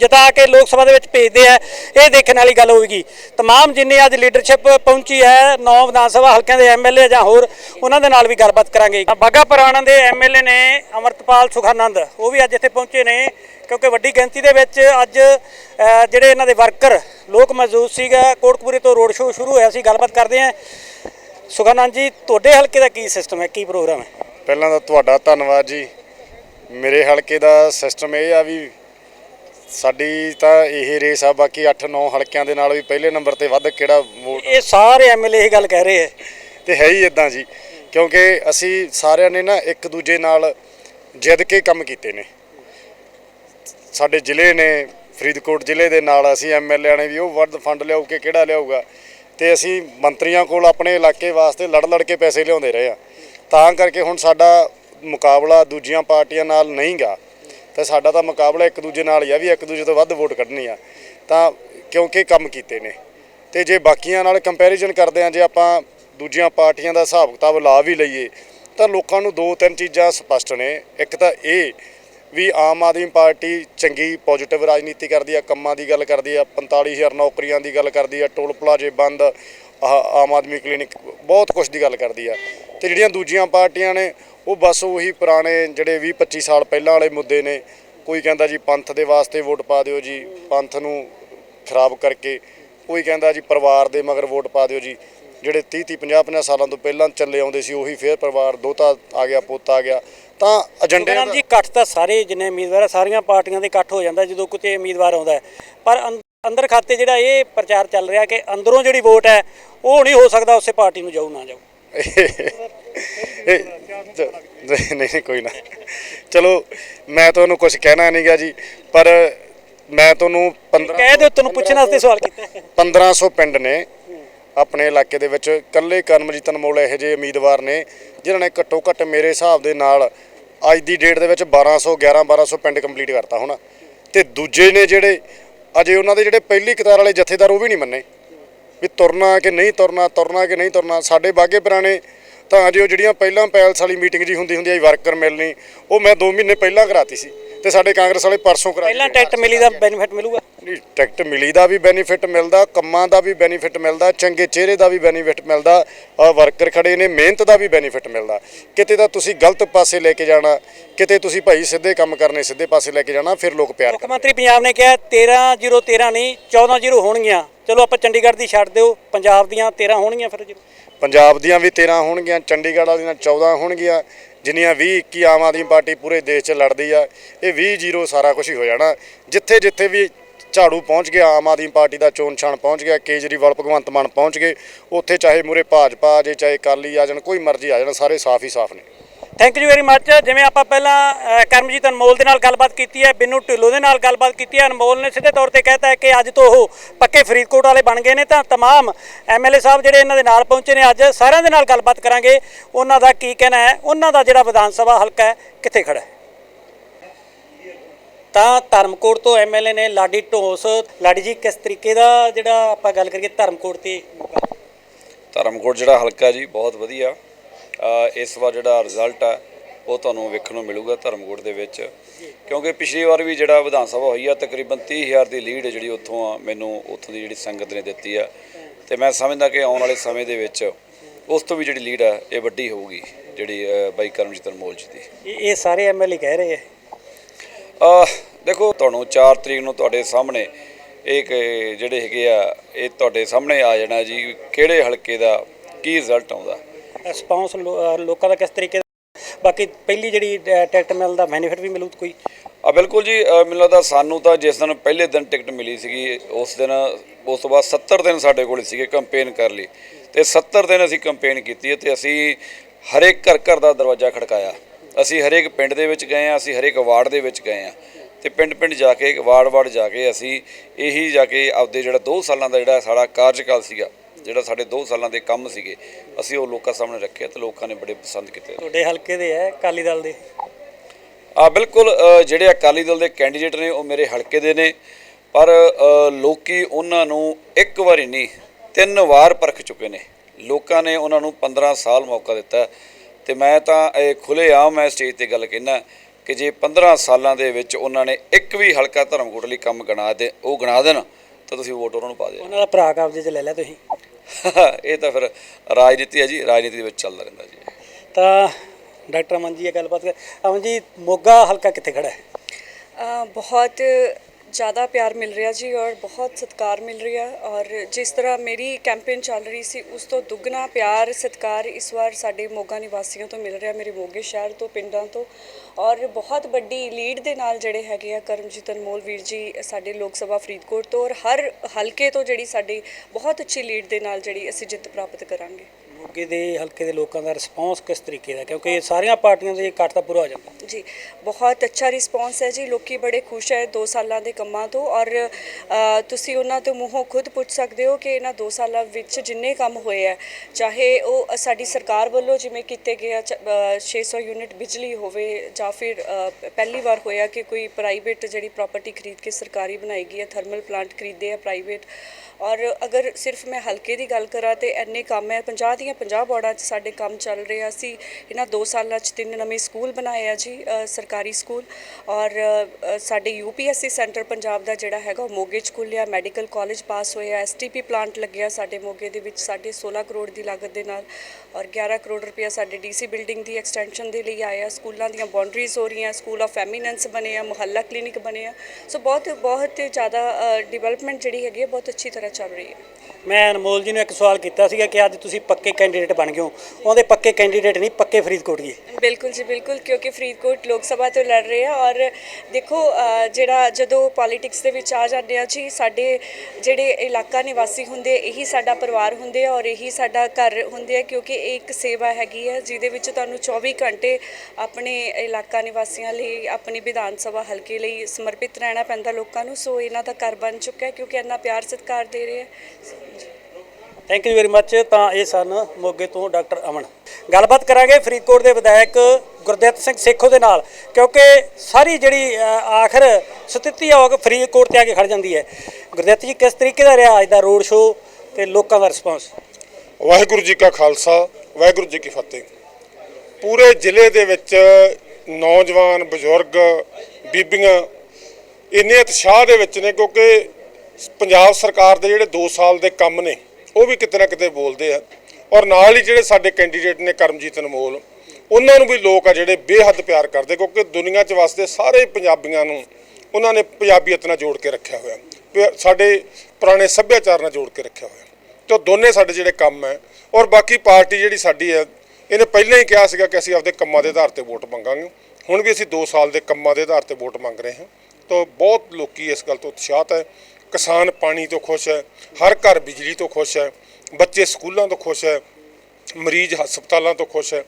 ਜਿਤਾ ਕੇ ਲੋਕ ਸਭਾ ਦੇ ਵਿੱਚ ਭੇਜਦੇ ਆ ਇਹ ਦੇਖਣ ਵਾਲੀ ਗੱਲ ਹੋਵੇਗੀ तमाम ਜਿੰਨੀ ਅੱਜ ਲੀਡਰਸ਼ਿਪ ਪਹੁੰਚੀ ਹੈ ਨੌ ਵਿਧਾਨ ਸਭਾ ਹਲਕਿਆਂ ਦੇ ਐਮਐਲਏ ਜਾਂ ਹੋਰ ਉਹਨਾਂ ਦੇ ਨਾਲ ਵੀ ਗੱਲਬਾਤ ਕਰਾਂਗੇ ਬਾਗਾ ਪੁਰਾਣਾ ਦੇ ਐਮਐਲਏ ਨੇ ਅਮਰਤਪਾਲ ਸੁਖਾਨੰਦ ਉਹ ਵੀ ਅੱਜ ਇੱਥੇ ਪਹੁੰਚੇ ਨੇ ਕਿਉਂਕਿ ਵੱਡੀ ਗਿਣਤੀ ਦੇ ਵਿੱਚ ਅੱਜ ਅ, ਜਿਹੜੇ ਇਹਨਾਂ ਦੇ ਵਰਕਰ ਲੋਕ ਮੌਜੂਦ ਸੀਗਾ ਕੋਟਕਪੂਰੇ ਤੋਂ ਰੋਡ ਸ਼ੋਅ ਸ਼ੁਰੂ ਹੋਇਆ ਸੀ ਗੱਲਬਾਤ ਕਰਦੇ ਆ ਸੁਖਾਨੰਦ ਜੀ ਤੁਹਾਡੇ ਹਲਕੇ ਦਾ ਕੀ ਸਿਸਟਮ ਹੈ ਕੀ ਪ੍ਰੋਗਰਾਮ ਹੈ ਪਹਿਲਾਂ ਤਾਂ ਤੁਹਾਡਾ ਧੰਨਵਾਦ ਜੀ ਮੇਰੇ ਹਲਕੇ ਦਾ ਸਿਸਟਮ ਇਹ ਆ ਵੀ ਸਾਡੀ ਤਾਂ ਇਹ ਰੇਸ ਆ ਬਾਕੀ 8-9 ਹਲਕਿਆਂ ਦੇ ਨਾਲ ਵੀ ਪਹਿਲੇ ਨੰਬਰ ਤੇ ਵੱਧ ਕਿਹੜਾ ਵੋਟ? ਇਹ ਸਾਰੇ ਐਮਐਲਏ ਇਹ ਗੱਲ ਕਹਿ ਰਹੇ ਹੈ ਤੇ ਹੈ ਹੀ ਇਦਾਂ ਜੀ ਕਿਉਂਕਿ ਅਸੀਂ ਸਾਰਿਆਂ ਨੇ ਨਾ ਇੱਕ ਦੂਜੇ ਨਾਲ ਜਿੱਦ ਕੇ ਕੰਮ ਕੀਤੇ ਨੇ। ਸਾਡੇ ਜ਼ਿਲ੍ਹੇ ਨੇ ਫਰੀਦਕੋਟ ਜ਼ਿਲ੍ਹੇ ਦੇ ਨਾਲ ਅਸੀਂ ਐਮਐਲਏ ਨੇ ਵੀ ਉਹ ਵੱਧ ਫੰਡ ਲਿਆਉ ਕੇ ਕਿਹੜਾ ਲਿਆਊਗਾ। ਤੇ ਅਸੀਂ ਮੰਤਰੀਆਂ ਕੋਲ ਆਪਣੇ ਇਲਾਕੇ ਵਾਸਤੇ ਲੜ ਲੜ ਕੇ ਪੈਸੇ ਲਿਆਉਂਦੇ ਰਹੇ ਆ। ਤਾਂ ਕਰਕੇ ਹੁਣ ਸਾਡਾ ਮੁਕਾਬਲਾ ਦੂਜੀਆਂ ਪਾਰਟੀਆਂ ਨਾਲ ਨਹੀਂਗਾ ਤੇ ਸਾਡਾ ਤਾਂ ਮੁਕਾਬਲਾ ਇੱਕ ਦੂਜੇ ਨਾਲ ਹੀ ਆ ਵੀ ਇੱਕ ਦੂਜੇ ਤੋਂ ਵੱਧ ਵੋਟ ਕੱਢਣੀ ਆ। ਤਾਂ ਕਿਉਂਕਿ ਕੰਮ ਕੀਤੇ ਨੇ। ਤੇ ਜੇ ਬਾਕੀਆਂ ਨਾਲ ਕੰਪੈਰੀਜ਼ਨ ਕਰਦੇ ਆ, ਜੇ ਆਪਾਂ ਦੂਜੀਆਂ ਪਾਰਟੀਆਂ ਦਾ ਹਿਸਾਬ ਕਿਤਾਬ ਲਾ ਵੀ ਲਈਏ, ਤਾਂ ਲੋਕਾਂ ਨੂੰ ਦੋ ਤਿੰਨ ਚੀਜ਼ਾਂ ਸਪਸ਼ਟ ਨੇ। ਇੱਕ ਤਾਂ ਇਹ ਵੀ ਆਮ ਆਦਮੀ ਪਾਰਟੀ ਚੰਗੀ ਪੋਜੀਟਿਵ ਰਾਜਨੀਤੀ ਕਰਦੀ ਆ, ਕੰਮਾਂ ਦੀ ਗੱਲ ਕਰਦੀ ਆ 45000 ਨੌਕਰੀਆਂ ਦੀ ਗੱਲ ਕਰਦੀ ਆ, ਟੋਲ ਪਲਾਜ਼ੇ ਬੰਦ ਆਮ ਆਦਮੀ ਕਲੀਨਿਕ ਬਹੁਤ ਕੁਝ ਦੀ ਗੱਲ ਕਰਦੀ ਆ। ਤੇ ਜਿਹੜੀਆਂ ਦੂਜੀਆਂ ਪਾਰਟੀਆਂ ਨੇ ਉਹ ਬਸ ਉਹੀ ਪੁਰਾਣੇ ਜਿਹੜੇ 20 25 ਸਾਲ ਪਹਿਲਾਂ ਵਾਲੇ ਮੁੱਦੇ ਨੇ। ਕੋਈ ਕਹਿੰਦਾ ਜੀ ਪੰਥ ਦੇ ਵਾਸਤੇ ਵੋਟ ਪਾ ਦਿਓ ਜੀ ਪੰਥ ਨੂੰ ਖਰਾਬ ਕਰਕੇ। ਕੋਈ ਕਹਿੰਦਾ ਜੀ ਪਰਿਵਾਰ ਦੇ ਮਗਰ ਵੋਟ ਪਾ ਦਿਓ ਜੀ। ਜਿਹੜੇ 30 30 50 50 ਸਾਲਾਂ ਤੋਂ ਪਹਿਲਾਂ ਚੱਲੇ ਆਉਂਦੇ ਸੀ ਉਹੀ ਫੇਰ ਪਰਿਵਾਰ ਦੋਤਾ ਆ ਗਿਆ ਪੋਤਾ ਆ ਗਿਆ। ਤਾਂ ਏਜੰਡੇ ਜੀ ਇਕੱਠ ਤਾਂ ਸਾਰੇ ਜਿੰਨੇ ਉਮੀਦਵਾਰ ਸਾਰੀਆਂ ਪਾਰਟੀਆਂ ਦੇ ਇਕੱਠ ਹੋ ਜਾਂਦਾ ਜਦੋਂ ਕਿਤੇ ਉਮੀਦਵਾਰ ਆਉਂਦਾ ਪਰ ਅੰਦਰ ਖਾਤੇ ਜਿਹੜਾ ਇਹ ਪ੍ਰਚਾਰ ਚੱਲ ਰਿਹਾ ਕਿ ਅੰਦਰੋਂ ਜਿਹੜੀ ਵੋਟ ਹੈ ਉਹ ਨਹੀਂ ਹੋ ਸਕਦਾ ਉਸੇ ਪਾਰਟੀ ਨੂੰ ਜਾਊ ਨਾ ਜਾਊ। ਨਹੀਂ ਨਹੀਂ ਕੋਈ ਨਾ। ਚਲੋ ਮੈਂ ਤੁਹਾਨੂੰ ਕੁਝ ਕਹਿਣਾ ਨਹੀਂਗਾ ਜੀ ਪਰ ਮੈਂ ਤੁਹਾਨੂੰ 15 ਕਹਿ ਦਿਓ ਤੈਨੂੰ ਪੁੱਛਣ ਵਾਸਤੇ ਸਵਾਲ ਕੀਤਾ ਹੈ। 1500 ਪਿੰਡ ਨੇ ਆਪਣੇ ਇਲਾਕੇ ਦੇ ਵਿੱਚ। ਕੱਲੇ ਕਰਮਜੀਤ ਅਨਮੋਲ ਇਹੋ ਜਿਹੇ ਉਮੀਦਵਾਰ ਨੇ ਜਿਨ੍ਹਾਂ ਨੇ ਘੱਟੋ ਘੱਟ ਮੇਰੇ ਹਿਸਾਬ ਦੇ ਨਾਲ ਅੱਜ ਦੀ ਡੇਟ ਦੇ ਵਿੱਚ 1200 11 1200 ਪਿੰਡ ਕੰਪਲੀਟ ਕਰਤਾ ਹੋਣਾ। ਤੇ ਦੂਜੇ ਨੇ ਜਿਹੜੇ ਅਜੇ ਉਹਨਾਂ ਦੇ ਜਿਹੜੇ ਪਹਿਲੀ ਕਤਾਰ ਵਾਲੇ ਜਥੇਦਾਰ ਉਹ ਵੀ ਨਹੀਂ ਮੰਨੇ। ਵੀ ਤੁਰਨਾ ਕਿ ਨਹੀਂ ਤੁਰਨਾ ਤੁਰਨਾ ਕਿ ਨਹੀਂ ਤੁਰਨਾ। ਸਾਡੇ ਬਾਗੇ ਪੁਰਾਣੇ ਤਾਂ ਅਜੇ ਉਹ ਜਿਹੜੀਆਂ ਪਹਿਲਾਂ ਪੈਲਸ ਵਾਲੀ ਮੀਟਿੰਗ ਜੀ ਹੁੰਦੀ ਹੁੰਦੀ ਆ ਵਰਕਰ ਮਿਲਣੀ, ਉਹ ਮੈਂ 2 ਮਹੀਨੇ ਪਹਿਲਾਂ ਕਰਾਤੀ ਸੀ। ਤੇ ਸਾਡੇ ਕਾਂਗਰਸ ਵਾਲੇ ਪਰਸੋਂ ਕਰਾ ਪਹਿਲਾਂ ਟਿਕਟ ਮਿਲੀ ਦਾ ਬੈਨੀਫਿਟ ਮਿਲੂਗਾ? ਨਹੀਂ ਟਿਕਟ ਮਿਲੀ ਦਾ ਵੀ ਬੈਨੀਫਿਟ ਮਿਲਦਾ ਕੰਮਾਂ ਦਾ ਵੀ ਬੈਨੀਫਿਟ ਮਿਲਦਾ ਚੰਗੇ ਚਿਹਰੇ ਦਾ ਵੀ ਬੈਨੀਫਿਟ ਮਿਲਦਾ ਵਰਕਰ ਖੜੇ ਨੇ ਮਿਹਨਤ ਦਾ ਵੀ ਬੈਨੀਫਿਟ ਮਿਲਦਾ। ਕਿਤੇ ਤਾਂ ਤੁਸੀਂ ਗਲਤ ਪਾਸੇ ਲੈ ਕੇ ਜਾਣਾ ਕਿਤੇ ਤੁਸੀਂ ਭਾਈ ਸਿੱਧੇ ਕੰਮ ਕਰਨੇ ਸਿੱਧੇ ਪਾਸੇ ਲੈ ਕੇ ਜਾਣਾ ਫਿਰ ਲੋਕ ਪਿਆਰ ਮੁੱਖ ਮੰਤਰੀ ਪੰਜਾਬ ਨੇ ਕਿਹਾ 13-0-13 ਨਹੀਂ 14-0 ਹੋਣਗੀਆਂ। ਚਲੋ ਆਪਾਂ ਚੰਡੀਗੜ੍ਹ ਦੀ ਛੱਡ ਦਿਓ ਪੰਜਾਬ ਦੀਆਂ 13 ਹੋਣਗੀਆਂ ਫਿਰ ਪੰਜਾਬ ਦੀਆਂ ਵੀ 13 ਹੋਣਗੀਆਂ ਚੰਡੀਗੜ੍ਹ ਵਾਲੀਆਂ 14 ਹੋਣਗੀਆਂ ਜਿੰਨੀਆਂ 20 21 ਆਮ ਆਦਮੀ ਪਾਰਟੀ ਪੂਰੇ ਦੇਸ਼ 'ਚ ਲੜਦੀ ਆ, ਇਹ 20 ਜ਼ੀਰੋ ਸਾਰਾ ਕੁਝ ਹੀ ਹੋ ਜਾਣਾ। ਜਿੱਥੇ ਜਿੱਥੇ ਵੀ ਝਾੜੂ ਪਹੁੰਚ ਗਿਆ, ਆਮ ਆਦਮੀ ਪਾਰਟੀ ਦਾ ਚੋਣ ਛਾਣ ਪਹੁੰਚ ਗਿਆ, ਕੇਜਰੀਵਾਲ, ਭਗਵੰਤ ਮਾਨ ਪਹੁੰਚ ਗਏ, ਉੱਥੇ ਚਾਹੇ ਮੂਰੇ ਭਾਜਪਾ ਆ ਜੇ ਚਾਹੇ ਕਾਲੀ ਆ ਜਾਣ, ਕੋਈ ਮਰਜ਼ੀ ਆ ਜਾਣ, ਸਾਰੇ ਸਾਫ਼ ਹੀ ਸਾਫ਼ ਨੇ। ਥੈਂਕ ਯੂ ਵੈਰੀ ਮੱਚ ਜਿਵੇਂ ਆਪਾਂ ਪਹਿਲਾਂ ਅ, ਕਰਮਜੀਤ ਅਨਮੋਲ ਦੇ ਨਾਲ ਗੱਲਬਾਤ ਕੀਤੀ ਹੈ ਬਿੰਨੂ ਢਿੱਲੋਂ ਦੇ ਨਾਲ ਗੱਲਬਾਤ ਕੀਤੀ ਹੈ ਅਨਮੋਲ ਨੇ ਸਿੱਧੇ ਤੌਰ ਤੇ ਕਹਿਤਾ ਹੈ ਕਿ ਅੱਜ ਤੋਂ ਉਹ ਪੱਕੇ ਫਰੀਦਕੋਟ ਵਾਲੇ ਬਣ ਗਏ ਨੇ ਤਾਂ तमाम ਐਮਐਲਏ ਸਾਹਿਬ ਜਿਹੜੇ ਇਹਨਾਂ ਦੇ ਨਾਲ ਪਹੁੰਚੇ ਨੇ ਅੱਜ ਸਾਰਿਆਂ ਦੇ ਨਾਲ ਗੱਲਬਾਤ ਕਰਾਂਗੇ ਉਹਨਾਂ ਦਾ ਕੀ ਕਹਿਣਾ ਹੈ ਉਹਨਾਂ ਦਾ ਜਿਹੜਾ ਵਿਧਾਨ ਸਭਾ ਹਲਕਾ ਹੈ ਕਿੱਥੇ ਖੜਾ ਹੈ ਤਾਂ ਧਰਮਕੋਟ ਤੋਂ ਐਮਐਲਏ ਨੇ ਲਾਡੀ ਢੋਸ ਲਾਡੀ ਜੀ ਕਿਸ ਤਰੀਕੇ ਦਾ ਜਿਹੜਾ ਆਪਾਂ ਗੱਲ ਕਰੀਏ ਧਰਮਕੋਟ ਤੇ ਧਰਮਕੋਟ ਜਿਹੜਾ ਹਲਕਾ ਜੀ ਬਹੁਤ ਵਧੀਆ ਅ, ਇਸ ਵਾਰ ਜਿਹੜਾ ਰਿਜ਼ਲਟ ਹੈ ਉਹ ਤੁਹਾਨੂੰ ਵੇਖਣ ਨੂੰ ਮਿਲੂਗਾ ਧਰਮਕੋਟ ਦੇ ਵਿੱਚ। ਕਿਉਂਕਿ ਪਿਛਲੀ ਵਾਰ ਵੀ ਜਿਹੜਾ ਵਿਧਾਨ ਸਭਾ ਹੋਈ ਆ ਤਕਰੀਬਨ 30000 ਦੀ ਲੀਡ ਜਿਹੜੀ ਉੱਥੋਂ ਆ ਮੈਨੂੰ ਉੱਥੋਂ ਦੀ ਜਿਹੜੀ ਸੰਗਤ ਨੇ ਦਿੱਤੀ ਆ। ਤੇ ਮੈਂ ਸਮਝਦਾ ਕਿ ਆਉਣ ਵਾਲੇ ਸਮੇਂ ਦੇ ਵਿੱਚ ਉਸ ਤੋਂ ਵੀ ਜਿਹੜੀ ਲੀਡ ਆ ਇਹ ਵੱਡੀ ਹੋਊਗੀ ਜਿਹੜੀ ਬਾਈ ਕਰਮਜੀਤ ਅਨਮੋਲ ਜੀ ਦੀ। ਇਹ ਸਾਰੇ ਐਮਐਲਏ ਕਹਿ ਰਹੇ ਅਹ ਦੇਖੋ ਤੁਹਾਨੂੰ 4 ਤਰੀਕ ਨੂੰ ਤੁਹਾਡੇ ਸਾਹਮਣੇ ਇਹ ਕਿ ਜਿਹੜੇ ਹੈਗੇ ਆ ਇਹ ਤੁਹਾਡੇ ਸਾਹਮਣੇ ਆ ਜਾਣਾ ਜੀ ਕਿਹੜੇ ਹਲਕੇ ਦਾ ਕੀ ਰਿਜ਼ਲਟ ਆਉਂਦਾ। ਰਿਸਪੌਂਸ ਲੋਕਾਂ ਦਾ ਕਿਸ ਤਰੀਕੇ ਬਾਕੀ ਪਹਿਲੀ ਜਿਹੜੀ ਟਿਕਟ ਟਿਕਟ ਮਿਲਦਾ ਬੈਨੀਫਿਟ ਵੀ ਮਿਲੂ ਕੋਈ? ਆ, ਬਿਲਕੁਲ ਜੀ ਮੈਨੂੰ ਲੱਗਦਾ ਸਾਨੂੰ ਤਾਂ ਜਿਸ ਦਿਨ ਪਹਿਲੇ ਦਿਨ ਟਿਕਟ ਮਿਲੀ ਸੀਗੀ, ਉਸ ਦਿਨ, ਉਸ ਤੋਂ ਬਾਅਦ 70 ਦਿਨ ਸਾਡੇ ਕੋਲ ਸੀਗੇ ਕੰਪੇਨ ਕਰ ਲਈ। ਤੇ 70 ਦਿਨ ਅਸੀਂ ਕੰਪੇਨ ਕੀਤੀ ਹੈ ਤੇ ਅਸੀਂ ਹਰੇਕ ਘਰ ਘਰ ਦਾ ਦਰਵਾਜ਼ਾ ਖੜਕਾਇਆ। ਅਸੀਂ ਹਰੇਕ ਪਿੰਡ ਦੇ ਵਿੱਚ ਗਏ ਆ ਅਸੀਂ ਹਰੇਕ ਵਾਰਡ ਦੇ ਵਿੱਚ ਗਏ ਆ ਤੇ ਪਿੰਡ ਪਿੰਡ ਜਾ ਕੇ, ਵਾਰਡ ਵਾਰਡ ਜਾ ਕੇ ਅਸੀਂ ਇਹੀ ਜਾ ਕੇ ਆਪਦੇ ਜਿਹੜਾ 2 ਸਾਲਾਂ ਦਾ ਜਿਹੜਾ ਸਾਡਾ ਕਾਰਜਕਾਲ ਸੀਗਾ ਜਿਹੜਾ ਸਾਡੇ 2 ਸਾਲਾਂ ਦੇ ਕੰਮ ਸੀਗੇ ਅਸੀਂ ਉਹ ਲੋਕਾਂ ਸਾਹਮਣੇ ਰੱਖਿਆ ਤੇ ਲੋਕਾਂ ਨੇ ਬੜੇ ਪਸੰਦ ਕੀਤੇ। ਤੁਹਾਡੇ ਹਲਕੇ ਦੇ ਹੈ ਅਕਾਲੀ ਦਲ ਦੇ? ਆ ਬਿਲਕੁਲ ਜਿਹੜੇ ਅਕਾਲੀ ਦਲ ਦੇ ਕੈਂਡੀਡੇਟ ਨੇ ਉਹ ਮੇਰੇ ਹਲਕੇ ਦੇ ਨੇ। ਪਰ ਲੋਕੀ ਉਹਨਾਂ ਨੂੰ ਇੱਕ ਵਾਰੀ ਨਹੀਂ ਤਿੰਨ ਵਾਰ ਪਰਖ ਚੁੱਕੇ ਨੇ। ਲੋਕਾਂ ਨੇ ਉਹਨਾਂ ਨੂੰ 15 ਸਾਲ ਮੌਕਾ ਦਿੱਤਾ। ਤੇ ਮੈਂ ਤਾਂ ਇਹ ਖੁੱਲੇ ਆਮ ਮੈਂ ਸਟੇਜ ਤੇ ਗੱਲ ਕਹਿਣਾ ਕਿ ਜੇ 15 ਸਾਲਾਂ ਦੇ ਵਿੱਚ ਉਹਨਾਂ ਨੇ ਇੱਕ ਵੀ ਹਲਕਾ ਧਰਮਕੋਟ ਲਈ ਕੰਮ ਗਣਾ ਦੇ ਉਹ ਗਣਾ ਦੇਣ ਤਾਂ ਤੁਸੀਂ ਵੋਟ ਉਹਨਾਂ ਨੂੰ ਪਾ ਦਿਓ। ਉਹਨਾਂ ਦਾ ਭਰਾ ਕਬਜ਼ੇ 'ਚ ਲੈ ਲਿਆ ਤੁਸੀਂ। ਇਹ ਤਾਂ ਫਿਰ ਰਾਜਨੀਤੀ ਹੈ ਜੀ ਰਾਜਨੀਤੀ ਦੇ ਵਿੱਚ ਚੱਲਦਾ ਰਹਿੰਦਾ ਜੀ। ਤਾਂ ਡਾਕਟਰ ਅਮਨ ਜੀ ਇਹ ਗੱਲਬਾਤ ਕਰ ਅਮਨ ਜੀ ਮੋਗਾ ਹਲਕਾ ਕਿੱਥੇ ਖੜਾ ਹੈ? ਅ, ਬਹੁਤ ਜ਼ਿਆਦਾ ਪਿਆਰ ਮਿਲ ਰਿਹਾ ਜੀ ਔਰ ਬਹੁਤ ਸਤਿਕਾਰ ਮਿਲ ਰਿਹਾ ਔਰ ਜਿਸ ਤਰ੍ਹਾਂ ਮੇਰੀ ਕੈਂਪੇਨ ਚੱਲ ਰਹੀ ਸੀ ਉਸ ਤੋਂ ਦੁੱਗਣਾ ਪਿਆਰ ਸਤਿਕਾਰ ਇਸ ਵਾਰ ਸਾਡੇ ਮੋਗਾ ਨਿਵਾਸੀਆਂ ਤੋਂ ਮਿਲ ਰਿਹਾ ਮੇਰੇ ਮੋਗੇ ਸ਼ਹਿਰ ਤੋਂ ਪਿੰਡਾਂ ਤੋਂ ਔਰ ਬਹੁਤ ਵੱਡੀ ਲੀਡ ਦੇ ਨਾਲ ਜਿਹੜੇ ਹੈਗੇ ਆ ਕਰਮਜੀਤ ਅਨਮੋਲ ਵੀਰ ਜੀ ਸਾਡੇ ਲੋਕ ਸਭਾ ਫਰੀਦਕੋਟ ਤੋਂ ਔਰ ਹਰ ਹਲਕੇ ਤੋਂ ਜਿਹੜੀ ਸਾਡੀ ਬਹੁਤ ਅੱਛੀ ਲੀਡ ਦੇ ਨਾਲ ਜਿਹੜੀ ਅਸੀਂ ਜਿੱਤ ਪ੍ਰਾਪਤ ਕਰਾਂਗੇ ਮੋਗੇ ਦੇ ਹਲਕੇ ਦੇ ਲੋਕਾਂ ਦਾ ਰਿਸਪੌਂਸ ਕਿਸ ਤਰੀਕੇ ਦਾ? ਕਿਉਂਕਿ ਸਾਰੀਆਂ ਪਾਰਟੀਆਂ ਦੇ ਇਕੱਠ ਤਾਂ ਪੂਰਾ ਹੋ ਜਾਂਦਾ। ਜੀ ਬਹੁਤ ਅੱਛਾ ਰਿਸਪੌਂਸ ਹੈ ਜੀ। ਲੋਕੀ ਬੜੇ ਖੁਸ਼ ਹੈ 2 ਸਾਲਾਂ ਦੇ ਕੰਮਾਂ ਤੋਂ ਔਰ ਤੁਸੀਂ ਉਹਨਾਂ ਤੋਂ ਮੂੰਹੋਂ ਖੁਦ ਪੁੱਛ ਸਕਦੇ ਹੋ ਕਿ ਇਹਨਾਂ 2 ਸਾਲਾਂ ਵਿੱਚ ਜਿੰਨੇ ਕੰਮ ਹੋਏ ਹੈ। ਚਾਹੇ ਉਹ ਸਾਡੀ ਸਰਕਾਰ ਵੱਲੋਂ ਜਿਵੇਂ ਕੀਤੇ ਗਏ ਆ, ਚ- ਅ, 600 ਯੂਨਿਟ ਬਿਜਲੀ ਹੋਵੇ ਜਾਂ ਫਿਰ ਪਹਿਲੀ ਵਾਰ ਹੋਇਆ ਕਿ ਕੋਈ ਪ੍ਰਾਈਵੇਟ ਜਿਹੜੀ ਪ੍ਰਾਪਰਟੀ ਖਰੀਦ ਕੇ ਸਰਕਾਰੀ ਬਣਾਈ ਗਈ ਹੈ ਥਰਮਲ ਪਲਾਂਟ ਖਰੀਦੇ ਆ ਪ੍ਰਾਈਵੇਟ ਔਰ ਅਗਰ ਸਿਰਫ ਮੈਂ ਹਲਕੇ ਦੀ ਗੱਲ ਕਰਾਂ ਤੇ ਐਨੇ ਕੰਮ ਹੈ 50 ਦੀਆਂ 50 ਵਾਰਡਾਂ 'ਚ ਸਾਡੇ ਕੰਮ ਚੱਲ ਰਿਹਾ ਆ ਅਸੀਂ ਇਹਨਾਂ 2 ਸਾਲਾਂ 'ਚ ਤਿੰਨ ਨਵੇਂ ਸਕੂਲ ਬਣਾਏ ਆ ਜੀ ਸਰਕਾਰੀ ਸਕੂਲ। ਔਰ ਅ, ਸਾਡੇ ਯੂਪੀਐਸਸੀ ਸੈਂਟਰ ਪੰਜਾਬ ਦਾ ਜਿਹੜਾ ਹੈਗਾ ਉਹ ਮੋਗੇ 'ਚ ਖੁੱਲਿਆ ਮੈਡੀਕਲ ਕਾਲਜ ਪਾਸ ਹੋਇਆ ਐਸਟੀਪੀ ਪਲਾਂਟ ਲੱਗਿਆ ਸਾਡੇ ਮੋਗੇ ਦੇ ਵਿੱਚ ਸਾਡੇ 16 ਕਰੋੜ ਦੀ ਲਾਗਤ ਦੇ ਨਾਲ। ਔਰ 11 ਕਰੋੜ ਰੁਪਇਆ ਸਾਡੇ ਡੀਸੀ ਬਿਲਡਿੰਗ ਦੀ ਐਕਸਟੈਂਸ਼ਨ ਦੇ ਲਈ ਆਇਆ ਸਕੂਲਾਂ ਦੀਆਂ ਬਾਉਂਡਰੀਜ਼ ਹੋ ਰਹੀਆਂ ਸਕੂਲ ਆਫ ਐਮੀਨੈਂਸ ਬਣੇ ਆ ਮੁਹੱਲਾ ਕਲੀਨਿਕ ਬਣੇ ਆ। ਸੋ ਬਹੁਤ ਬਹੁਤ ਜ਼ਿਆਦਾ ਡਿਵੈਲਪਮੈਂਟ ਜਿਹੜੀ ਹੈਗੀ ਹੈ ਬਹੁਤ ਅੱਛੀ ਤਰ੍ਹਾਂ ਚੱਲ ਰਹੀ ਹੈ। ਮੈਂ ਅਨਮੋਲ ਜੀ ਨੂੰ ਇੱਕ ਸਵਾਲ ਕੀਤਾ ਸੀਗਾ ਕਿ ਅੱਜ ਤੁਸੀਂ ਪੱਕੇ ਕੈਂਡੀਡੇਟ ਬਣ ਗਏ ਹੋ। ਉਹਦੇ ਪੱਕੇ ਕੈਂਡੀਡੇਟ ਨਹੀਂ, ਪੱਕੇ ਫਰੀਦਕੋਟ ਜੀ ਬਿਲਕੁਲ ਜੀ, ਬਿਲਕੁਲ, ਕਿਉਂਕਿ ਫਰੀਦਕੋਟ ਲੋਕ ਸਭਾ ਤੋਂ ਲੜ ਰਹੇ ਆ ਔਰ ਦੇਖੋ ਜਿਹੜਾ ਜਦੋਂ ਪੋਲਿਟਿਕਸ ਦੇ ਵਿੱਚ ਆ ਜਾਂਦੇ ਆ ਜੀ, ਸਾਡੇ ਜਿਹੜੇ ਇਲਾਕਾ ਨਿਵਾਸੀ ਹੁੰਦੇ ਇਹੀ ਸਾਡਾ ਪਰਿਵਾਰ ਹੁੰਦੇ ਆ ਔਰ ਇਹੀ ਸਾਡਾ ਘਰ ਹੁੰਦੇ ਆ, ਕਿਉਂਕਿ ਇਹ ਇੱਕ ਸੇਵਾ ਹੈਗੀ ਹੈ ਜਿਹਦੇ ਵਿੱਚ ਤੁਹਾਨੂੰ 24 ਘੰਟੇ ਆਪਣੇ ਇਲਾਕਾ ਨਿਵਾਸੀਆਂ ਲਈ, ਆਪਣੀ ਵਿਧਾਨ ਸਭਾ ਹਲਕੇ ਲਈ ਸਮਰਪਿਤ ਰਹਿਣਾ ਪੈਂਦਾ ਲੋਕਾਂ ਨੂੰ। ਸੋ ਇਹਨਾਂ ਦਾ ਘਰ ਬਣ ਚੁੱਕਾ ਹੈ, ਕਿਉਂਕਿ ਇੰਨਾ ਪਿਆਰ ਸਤਿਕਾਰ ਦੇ ਰਹੇ ਆ। ਥੈਂਕ ਯੂ ਵੈਰੀ ਮੱਚ ਤਾਂ ਇਹ ਸਨ ਮੋਗੇ ਤੋਂ ਡਾਕਟਰ ਅਮਨ। ਗੱਲਬਾਤ ਕਰਾਂਗੇ ਫਰੀਦਕੋਟ ਦੇ ਵਿਧਾਇਕ ਗੁਰਦਿੱਤ ਸਿੰਘ ਸੇਖੋ ਦੇ ਨਾਲ, ਕਿਉਂਕਿ ਸਾਰੀ ਜਿਹੜੀ ਆਖਰ ਸਥਿਤੀ ਆ, ਉਹ ਫਰੀਦਕੋਟ ਤੇ ਆ ਕੇ ਖੜ ਜਾਂਦੀ ਹੈ। ਗੁਰਦਿੱਤ ਜੀ, ਕਿਸ ਤਰੀਕੇ ਦਾ ਰਿਹਾ ਅੱਜ ਦਾ ਰੋਡ ਸ਼ੋਅ ਤੇ ਲੋਕਾਂ ਦਾ ਰਿਸਪੌਂਸ ਵਾਹਿਗੁਰੂ ਜੀ ਕਾ ਖਾਲਸਾ, ਵਾਹਿਗੁਰੂ ਜੀ ਕੀ ਫਤਿਹ। ਪੂਰੇ ਜ਼ਿਲ੍ਹੇ ਦੇ ਵਿੱਚ ਨੌਜਵਾਨ, ਬਜ਼ੁਰਗ, ਬੀਬੀਆਂ ਇੰਨੇ ਉਤਸ਼ਾਹ ਦੇ ਵਿੱਚ ਨੇ, ਕਿਉਂਕਿ ਪੰਜਾਬ ਸਰਕਾਰ ਦੇ ਜਿਹੜੇ 2 ਸਾਲ ਦੇ ਕੰਮ ਨੇ ਉਹ ਵੀ ਕਿਤੇ ਨਾ ਕਿਤੇ ਬੋਲਦੇ ਆ। ਔਰ ਨਾਲ ਹੀ ਜਿਹੜੇ ਸਾਡੇ ਕੈਂਡੀਡੇਟ ਨੇ ਕਰਮਜੀਤ ਅਨਮੋਲ, ਉਹਨਾਂ ਨੂੰ ਵੀ ਲੋਕ ਆ ਜਿਹੜੇ ਬੇਹੱਦ ਪਿਆਰ ਕਰਦੇ, ਕਿਉਂਕਿ ਦੁਨੀਆ 'ਚ ਵਸਦੇ ਸਾਰੇ ਪੰਜਾਬੀਆਂ ਨੂੰ ਉਹਨਾਂ ਨੇ ਪੰਜਾਬੀਅਤ ਨਾਲ ਜੋੜ ਕੇ ਰੱਖਿਆ ਹੋਇਆ। ਪਿਆ- ਸਾਡੇ ਪੁਰਾਣੇ ਸੱਭਿਆਚਾਰ ਨਾਲ ਜੋੜ ਕੇ ਰੱਖਿਆ ਹੋਇਆ। ਤੇ ਦੋਨੇ ਸਾਡੇ ਜਿਹੜੇ ਕੰਮ ਹੈ ਔਰ ਬਾਕੀ ਪਾਰਟੀ ਜਿਹੜੀ ਸਾਡੀ ਹੈ ਇਹਨੇ ਪਹਿਲਾਂ ਹੀ ਕਿਹਾ ਸੀਗਾ ਕਿ ਅਸੀਂ ਆਪਦੇ ਕੰਮਾਂ ਦੇ ਆਧਾਰ ਤੇ ਵੋਟ ਮੰਗਾਂਗੇ। ਹੁਣ ਵੀ ਅਸੀਂ 2 ਸਾਲ ਦੇ ਕੰਮਾਂ ਦੇ ਆਧਾਰ ਤੇ ਵੋਟ ਮੰਗ ਰਹੇ ਹਾਂ। ਤਾਂ ਬਹੁਤ ਲੋਕੀ ਇਸ ਗੱਲ ਤੋਂ ਉਤਸ਼ਾਹਤ ਹੈ। ਕਿਸਾਨ ਪਾਣੀ ਤੋਂ ਖੁਸ਼ ਹੈ, ਹਰ ਘਰ ਬਿਜਲੀ ਤੋਂ ਖੁਸ਼ ਹੈ, ਬੱਚੇ ਸਕੂਲਾਂ ਤੋਂ ਖੁਸ਼ ਹੈ, ਮਰੀਜ਼ ਹਸਪਤਾਲਾਂ ਤੋਂ ਖੁਸ਼ ਹੈ।